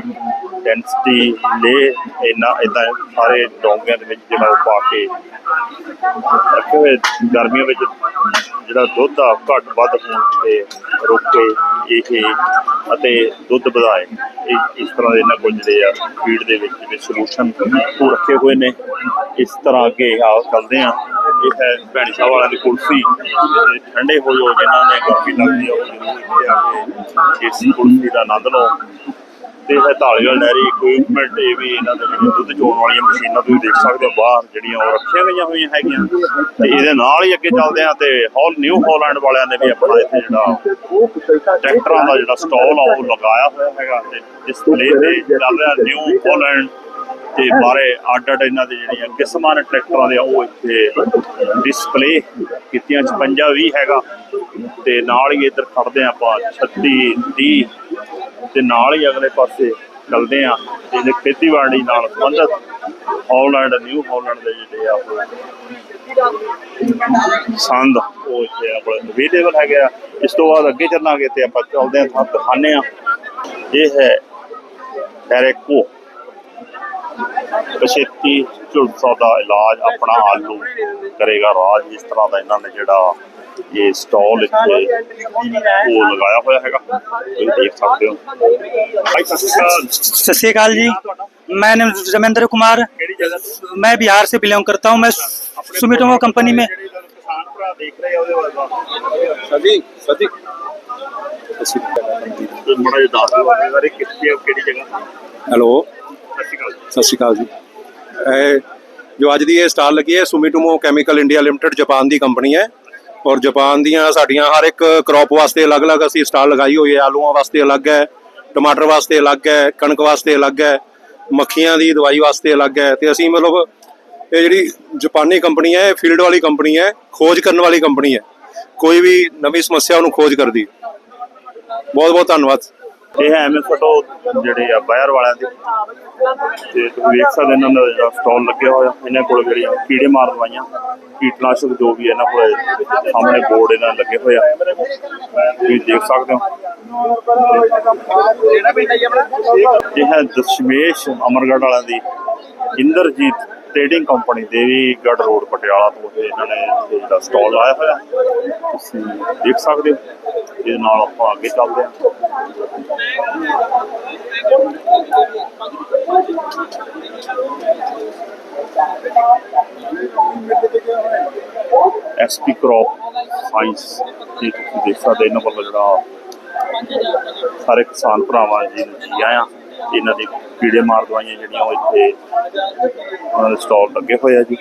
ਡੈਂਸਿਟੀ ਲੇ ਇਹਨਾਂ ਇਦਾਂ ਸਾਰੇ ਡੋਂਗਿਆਂ ਦੇ ਵਿੱਚ ਜਿਹੜਾ ਉਹ ਪਾ ਕੇ ਰੱਖੇ ਹੋਏ ਗਰਮੀਆਂ ਵਿੱਚ ਜਿਹੜਾ ਦੁੱਧ ਆ, ਘੱਟ ਵੱਧ ਹੋਣ ਤੇ ਰੋਕੇ ਇਹ, ਅਤੇ ਦੁੱਧ ਵਧਾਏ। ਇਸ ਤਰ੍ਹਾਂ ਦੇ ਇਹਨਾਂ ਕੋਲ ਜਿਹੜੇ ਆ ਫੀਡ ਦੇ ਵਿੱਚ ਜਿਹੜੇ ਸੋਲੂਸ਼ਨ ਉਹ ਰੱਖੇ ਹੋਏ ਨੇ। ਇਸ ਤਰ੍ਹਾਂ ਅੱਗੇ ਆ ਚੱਲਦੇ ਆ। ਇਹ ਹੈ ਭੈਣੀ ਸਾਹਿਬ ਵਾਲਿਆਂ ਦੀ ਕੁਲਫੀ ਤੇ ਠੰਡੇ ਹੋ ਜਾਓ ਜਿਨ੍ਹਾਂ ਨੇ ਗਰਮੀ ਲੱਗਦੀ ਆ, ਉਹ ਇੱਥੇ ਆ ਕੇ ਇਸ ਕੁਲਫੀ ਦਾ ਆਨੰਦ ਲਓ। ਤੇ ਇਹ ਡੈਰੀ ਇਕਵਿਪਮੈਂਟ ਇਹ ਵੀ ਇਹਨਾਂ ਦੇ ਜਿਹੜੇ ਦੁੱਧ ਚੋਣ ਵਾਲੀਆਂ ਮਸ਼ੀਨਾਂ ਤੁਸੀਂ ਦੇਖ ਸਕਦੇ ਹੋ, ਬਾਹਰ ਜਿਹੜੀਆਂ ਉਹ ਰੱਖੀਆਂ ਗਈਆਂ ਹੋਈਆਂ ਹੈਗੀਆਂ। ਤੇ ਇਹਦੇ ਨਾਲ ਹੀ ਅੱਗੇ ਚੱਲਦੇ ਆ ਤੇ ਹੌਲ ਨਿਊ ਹਾਲੈਂਡ ਵਾਲਿਆਂ ਨੇ ਵੀ ਆਪਣਾ ਇੱਥੇ ਜਿਹੜਾ ਟਰੈਕਟਰਾਂ ਦਾ ਜਿਹੜਾ ਸਟਾਲ ਆ, ਉਹ ਲਗਾਇਆ ਹੋਇਆ ਹੈਗਾ ਤੇ ਡਿਸਪਲੇ ਤੇ ਚੱਲ ਰਿਹਾ ਨਿਊ ਹਾਲੈਂਡ ਤੇ ਬਾਰੇ ਅੱਡ ਅੱਡ ਇਹਨਾਂ ਦੇ ਜਿਹੜੀਆਂ ਕਿਸਮਾਂ ਨੇ ਟਰੈਕਟਰਾਂ ਦੇ ਉਹ ਇੱਥੇ ਡਿਸਪਲੇ ਕੀਤੀਆਂ। 56 20 ਹੈਗਾ ਤੇ ਨਾਲ ਹੀ ਇੱਧਰ ਖੜਦੇ ਆ ਆਪਾਂ 36 30 ਤੇ ਨਾਲ ਹੀ ਅਗਲੇ ਪਾਸੇ ਚੱਲਦੇ ਆ ਤੇ ਖੇਤੀਬਾੜੀ ਨਾਲ ਸੰਬੰਧਿਤ ਹਾਲੈਂਡ ਨਿਊ ਹਾਲੈਂਡ ਦੇ ਜਿਹੜੇ ਆ ਸੰਦ, ਉਹ ਇੱਥੇ ਆਪਣੇ ਅਵੇਲੇਬਲ ਹੈਗੇ ਇਸ ਤੋਂ ਬਾਅਦ ਅੱਗੇ ਚੱਲਾਂਗੇ ਤੇ ਆਪਾਂ ਚੱਲਦੇ ਆ ਤੁਹਾਨੂੰ ਦਿਖਾਉਂਦੇ ਆ ਇਹ ਹੈ ਡੈਰੇਕੋ ਪਛੇਤੀ ਝੁਲਸਾ ਦਾ ਇਲਾਜ ਆਪਣਾ ਆਲੂ ਕਰੇਗਾ ਰਾਜ, ਇਸ ਤਰ੍ਹਾਂ ਦਾ ਇਹਨਾਂ ਨੇ ਜਿਹੜਾ ਇਹ ਸਟਾਲ ਇੱਥੇ ਉਹ ਲਗਾਇਆ ਹੋਇਆ ਹੈਗਾ ਤੁਸੀਂ ਦੇਖ ਸਕਦੇ ਹੋ ਭਾਈ ਸਤਿ ਸ਼੍ਰੀ ਅਕਾਲ
सत श्रीकाल जी मैं नाम रमेंद्र कुमार
ਕਿਹੜੀ ਜਗ੍ਹਾ ਤੋਂ
मैं बिहार से बिलोंग करता हूँ मैं सुमिटोमो कंपनी में
ਜਿਹੜੇ ਤੁਹਾਨੂੰ ਕਿਸਾਨ ਭਰਾ ਦੇਖ ਰਹੇ ਆ ਉਹਦੇ ਬਾਰੇ
सदी सदी
ਤੇ ਮੜਾ ਜਿਹਾ ਦੱਸ ਦਿਓ ਆਪਣੇ ਬਾਰੇ ਕਿੱਥੇ ਹੋ ਕਿਹੜੀ ਜਗ੍ਹਾ
ਹੈਲੋ
ਸਤਿ ਸ਼੍ਰੀ ਅਕਾਲ
ਸਤਿ ਸ਼੍ਰੀ ਅਕਾਲ ਜੀ ਇਹ ਜੋ ਅੱਜ ਦੀ ਇਹ ਸਟਾਲ ਲੱਗੀ ਹੈ Sumitomo Chemical India Limited Japan ਦੀ ਕੰਪਨੀ ਹੈ ਔਰ ਜਾਪਾਨ ਦੀਆਂ ਸਾਡੀਆਂ ਹਰ ਇੱਕ ਕ੍ਰੌਪ ਵਾਸਤੇ ਅਲੱਗ-ਅਲੱਗ ਅਸੀਂ ਸਟਾਲ ਲਗਾਈ ਹੋਈ ਹੈ। ਆਲੂਆਂ ਵਾਸਤੇ ਅਲੱਗ ਹੈ, ਟਮਾਟਰ ਵਾਸਤੇ ਅਲੱਗ ਹੈ, ਕਣਕ ਵਾਸਤੇ ਅਲੱਗ ਹੈ, ਮੱਖੀਆਂ ਦੀ ਦਵਾਈ ਵਾਸਤੇ ਅਲੱਗ ਹੈ। ਤੇ ਅਸੀਂ ਮਤਲਬ ਇਹ ਜਿਹੜੀ ਜਾਪਾਨੀ ਕੰਪਨੀ ਹੈ, ਇਹ ਫੀਲਡ ਵਾਲੀ ਕੰਪਨੀ ਹੈ, ਖੋਜ ਕਰਨ ਵਾਲੀ ਕੰਪਨੀ ਹੈ। ਕੋਈ ਵੀ ਨਵੀਂ ਸਮੱਸਿਆ ਉਹਨੂੰ ਖੋਜ ਕਰਦੀ। ਬਹੁਤ ਬਹੁਤ ਧੰਨਵਾਦ।
ਇਹ ਐਵੇਂ ਐਮਐਸ ਫੋਟੋ ਜਿਹੜੇ ਆ ਬਾਹਰ ਵਾਲਿਆਂ ਦੇ। ਤੇ ਤੁਸੀਂ ਵੇਖ ਸਕਦੇ ਇਹਨਾਂ ਦਾ ਜਿਹੜਾ ਸਟਾਲ ਲੱਗਿਆ ਹੋਇਆ, ਇਹਨਾਂ ਕੋਲ ਜਿਹੜੀਆਂ ਕੀੜੇ ਮਾਰ ਦਵਾਈਆਂ ਕੀਟਨਾਸ਼ਕ ਜੋ ਵੀ ਇਹਨਾਂ ਕੋਲ ਸਾਹਮਣੇ ਬੋਰਡ ਇਹਨਾਂ ਲੱਗੇ ਹੋਏ ਆ। ਤੁਸੀਂ ਦੇਖ ਸਕਦੇ ਹੋ। ਇਹ ਹੈ ਦਸ਼ਮੇਸ਼ ਅਮਰਗੜ੍ਹ ਵਾਲਿਆਂ ਦੀ Inderjit trading company Devi road, Patiala ਤੋਂ ਇਹਨਾਂ ਨੇ ਜਿਹੜਾ ਸਟਾਲ ਲਾਇਆ ਹੋਇਆ। ਤੁਸੀਂ ਦੇਖ ਸਕਦੇ ਹੋ। ਇਹਦੇ ਨਾਲ ਆਪਾਂ ਅੱਗੇ ਚੱਲਦੇ ਹਾਂ। ਐਸਪੀ ਕ੍ਰੌਪ ਸਾਇੰਸ ਦੀ ਤੁਸੀਂ ਦੇਖ ਸਕਦੇ ਇਹਨਾਂ ਵੱਲੋਂ ਜਿਹੜਾ ਸਾਰੇ ਕਿਸਾਨ ਭਰਾਵਾਂ ਜੀ ਨੂੰ ਜੀ ਆਇਆਂ, ਇਹਨਾਂ ਦੀ ਕੀੜੇ ਮਾਰ ਦਵਾਈਆਂ ਜਿਹੜੀਆਂ ਉਹ ਇੱਥੇ ਉਹਨਾਂ ਦੇ ਸਟਾਲ ਲੱਗੇ ਹੋਏ ਆ ਜੀ।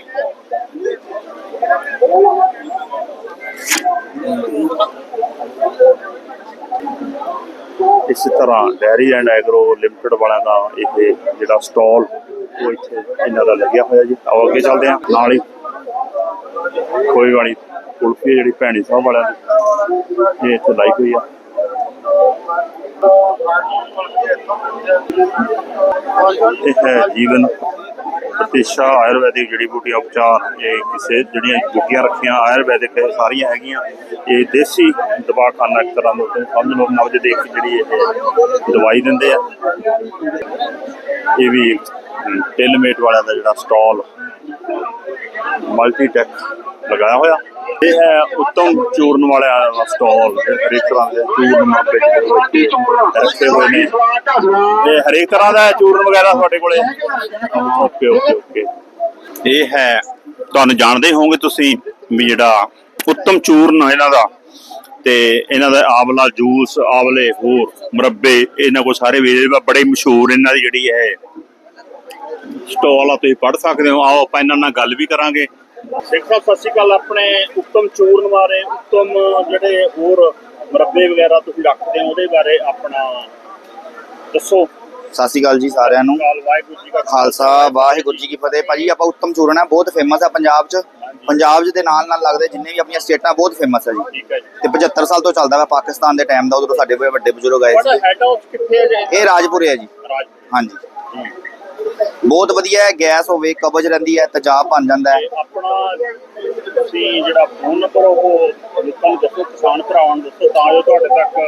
ਇਸੇ ਤਰ੍ਹਾਂ ਡੈਰੀ ਐਂਡ ਐਗਰੋ ਲਿਮਟਿਡ ਵਾਲਿਆਂ ਦਾ ਇਹ ਜਿਹੜਾ ਸਟਾਲ, ਉਹ ਇੱਥੇ ਇਹਨਾਂ ਦਾ ਲੱਗਿਆ ਹੋਇਆ ਜੀ। ਆਓ ਅੱਗੇ ਚੱਲਦੇ ਹਾਂ। ਨਾਲ ਹੀ ਕੋਈ ਵਾਲੀ ਕੁਲਫੀ ਹੈ ਜਿਹੜੀ ਭੈਣੀ ਸਾਹਿਬ ਵਾਲਿਆਂ ਦੀ। ਇਹ ਇੱਥੇ ਲਾਈ ਹੋਈ ਆ। ਇਹ ਹੈ ਜੀਵਨ ਪ੍ਰਤੀਸ਼ਾ, ਆਯੁਰਵੈਦਿਕ ਜੜੀ ਬੂਟੀਆਂ, ਉਪਚਾਰ, ਇਹ ਕਿਸੇ ਜਿਹੜੀਆਂ ਬੂਟੀਆਂ ਰੱਖੀਆਂ, ਆਯੁਰਵੈਦਿਕ ਇਹ ਸਾਰੀਆਂ ਹੈਗੀਆਂ। ਇਹ ਦੇਸੀ ਦਵਾਖਾਨਾ ਇੱਕ ਤਰ੍ਹਾਂ ਦਾ ਸਮਝ ਲਓ ਨਬਜ ਦੇਖ ਕੇ ਜਿਹੜੀ ਇਹ ਦਵਾਈ ਦਿੰਦੇ ਆ। ਇਹ ਵੀ ਟੈਲਮੇਟ ਵਾਲਿਆਂ ਦਾ ਜਿਹੜਾ ਸਟਾਲ ਮਲਟੀ ਟੈਕ ਲਗਾਇਆ ਹੋਇਆ। ਇਹ ਹੈ ਉੱਤਮ ਚੂਰਨ ਵਾਲਿਆਂ ਸਟਾਲ ਹਰੇਕ ਤਰ੍ਹਾਂ ਦੇ ਚੂਰਨ ਮਾਪੇ ਰੱਖੇ ਹੋਏ ਨੇ। ਇਹ ਹਰੇਕ ਤਰ੍ਹਾਂ ਦਾ ਚੂਰਨ ਵਗੈਰਾ ਤੁਹਾਡੇ ਕੋਲੇ? ਓਕੇ ਓਕੇ ਓਕੇ ਇਹ ਹੈ, ਤੁਹਾਨੂੰ ਜਾਣਦੇ ਹੋਵੋਗੇ ਤੁਸੀਂ ਵੀ ਜਿਹੜਾ ਉੱਤਮ ਚੂਰਨ ਇਹਨਾਂ ਦਾ। ਤੇ ਇਹਨਾਂ ਦਾ ਆਵਲਾ ਜੂਸ, ਆਵਲੇ ਹੋਰ ਮੁਰੱਬੇ, ਇਹਨਾਂ ਕੋਲ ਸਾਰੇ ਵੇਲੇ ਬੜੇ ਮਸ਼ਹੂਰ ਇਹਨਾਂ ਦੀ ਜਿਹੜੀ ਹੈ ਸਟਾਲ ਆ, ਤੁਸੀਂ ਪੜ ਸਕਦੇ ਹੋ। ਆਓ ਆਪਾਂ ਇਹਨਾਂ ਨਾਲ ਗੱਲ ਵੀ ਕਰਾਂਗੇ। ਸਿੰਘ ਸਾਹਿਬ ਸਤਿ ਸ਼੍ਰੀ ਅਕਾਲ। ਆਪਣੇ ਉੱਤਮ ਚੂਰਨ ਬਾਰੇ ਉੱਤਮ ਜਿਹੜੇ ਹੋਰ ਮੁਰੱਬੇ ਵਗੈਰਾ ਤੁਸੀਂ ਰੱਖਦੇ ਹੋ ਉਹਦੇ ਬਾਰੇ ਆਪਣਾ ਦੱਸੋ।
ਸਤਿ ਸ਼੍ਰੀ ਅਕਾਲ ਜੀ ਸਾਰਿਆਂ ਨੂੰ।
ਕਾਲ ਵਾਹਿਗੁਰੂ ਜੀ ਕਾ
ਖਾਲਸਾ। ਵਾਹਿਗੁਰੂ ਜੀ ਕੀ ਫਤਿਹ। ਭਾਜੀ ਆਪਾਂ ਉੱਤਮ ਚੂਰਨ ਹੈ ਬਹੁਤ ਫੇਮਸ ਹੈ ਪੰਜਾਬ 'ਚ। ਪੰਜਾਬ 'ਚ ਦੇ ਨਾਲ ਨਾਲ ਲੱਗਦੇ ਜਿੰਨੇ ਵੀ ਆਪਣੀਆਂ ਸਟੇਟਾਂ ਬਹੁਤ ਫੇਮਸ ਹੈ ਜੀ। ਤੇ 75 ਸਾਲ ਤੋਂ ਚੱਲਦਾ ਵਾ ਪਾਕਿਸਤਾਨ ਦੇ ਟਾਈਮ ਦਾ ਉਦੋਂ ਸਾਡੇ ਕੋਲ ਵੱਡੇ ਬਜ਼ੁਰਗ ਆਏ ਸੀ। ਇਹ ਰਾਜਪੁਰੇ ਹੈ ਜੀ। ਹਾਂਜੀ। ਬਹੁਤ ਵਧੀਆ ਹੈ ਗੈਸ ਹੋਵੇ ਕਬਜ਼ ਰਹਿੰਦੀ ਹੈ ਤੇਜ਼ਾਬ ਬਣ ਜਾਂਦਾ ਹੈ।
ਤੇ ਆਪਣਾ ਤੁਸੀਂ ਜਿਹੜਾ ਫੋਨ ਨੰਬਰ ਉਹ ਲੋਕਾਂ ਨੂੰ ਦੱਸੋ ਕਿਸਾਨ ਭਰਾਵਾਂ ਨੂੰ ਦੱਸੋ ਤਾਂ ਜੋ ਤੁਹਾਡੇ ਤੱਕ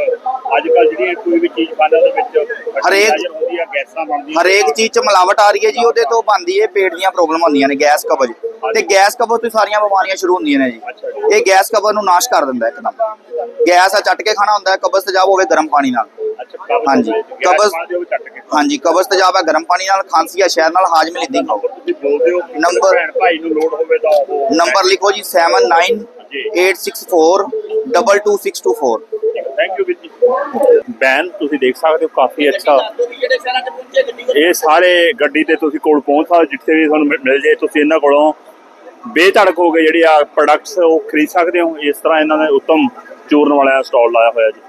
ਅੱਜ ਕੱਲ ਜਿਹੜੀਆਂ ਕੋਈ ਵੀ ਚੀਜ਼ ਖਾਣਾ ਦੇ ਵਿੱਚ
ਹਰੇਕ-
ਹਾਜ਼ਰ ਹੁੰਦੀ ਆ ਗੈਸਾਂ ਬਣਦੀਆਂ।
ਹਰੇਕ ਚੀਜ਼ 'ਚ ਮਿਲਾਵਟ ਆ ਰਹੀ ਹੈ ਜੀ ਉਹਦੇ ਤੋਂ ਬਣਦੀ ਹੈ ਪੇਟ ਦੀਆਂ ਪ੍ਰੋਬਲਮ ਹੁੰਦੀਆਂ ਨੇ ਗੈਸ ਕਬਜ਼। ਤੇ ਗੈਸ ਕਬਜ਼ ਤੋਂ ਹੀ ਸਾਰੀਆਂ ਬਿਮਾਰੀਆਂ ਸ਼ੁਰੂ ਹੁੰਦੀਆਂ ਨੇ ਜੀ। ਇਹ ਗੈਸ ਕਬਜ਼ ਨੂੰ ਨਾਸ਼ ਕਰ ਦਿੰਦਾ ਇੱਕਦਮ। ਗੈਸ ਆ ਚੱਟ ਕੇ ਖਾਣਾ ਹੁੰਦਾ ਹੈ ਕਬਜ਼ ਤੇਜ਼ਾਬ ਹੋਵੇ ਗਰਮ ਪਾਣੀ ਨਾਲ। ਹਾਂਜੀ,
ਕਬਜ਼
ਹਾਂਜੀ ਕਬਜ਼ ਤੇਜ਼ਾਬ ਹੈ ਗਰਮ ਪਾਣੀ ਨਾਲ ਖਾਂਸੀ ਆ ਸ਼ਹਿਦ ਨਾਲ ਹਾਜ਼ਮੇ ਲਈ ਖਾਓ
ਨੰਬਰ ਹੋ ਭਾਈ ਨੂੰ ਲੋੜ ਹੋਵੇ ਤਾਂ ਉਹ
ਨੰਬਰ ਲਿਖੋ ਜੀ 7986422624
ਥੈਂਕ ਯੂ ਜੀ। ਬੈਨ ਤੁਸੀਂ ਦੇਖ ਸਕਦੇ ਹੋ ਕਾਫੀ ਅੱਛਾ। ਇਹ ਸਾਰੇ ਗੱਡੀ ਤੇ ਤੁਸੀਂ ਕੋਲ ਪਹੁੰਚ ਸਕਦੇ ਹੋ, ਜਿੱਥੇ ਵੀ ਤੁਹਾਨੂੰ ਮਿਲ ਜੇ ਤੁਸੀਂ ਇਹਨਾਂ ਕੋਲੋਂ। ਬੇਧੜਕ ਹੋ ਕੇ ਜਿਹੜੇ ਆ ਪ੍ਰੋਡਕਟਸ ਉਹ ਖਰੀਦ ਸਕਦੇ ਹੋ। ਇਸ ਤਰ੍ਹਾਂ ਇਹਨਾਂ ਨੇ ਉੱਤਮ ਚੂਰਨ ਵਾਲਿਆਂ ਦਾ ਸਟਾਲ ਲਾਇਆ ਹੋਇਆ ਜੀ।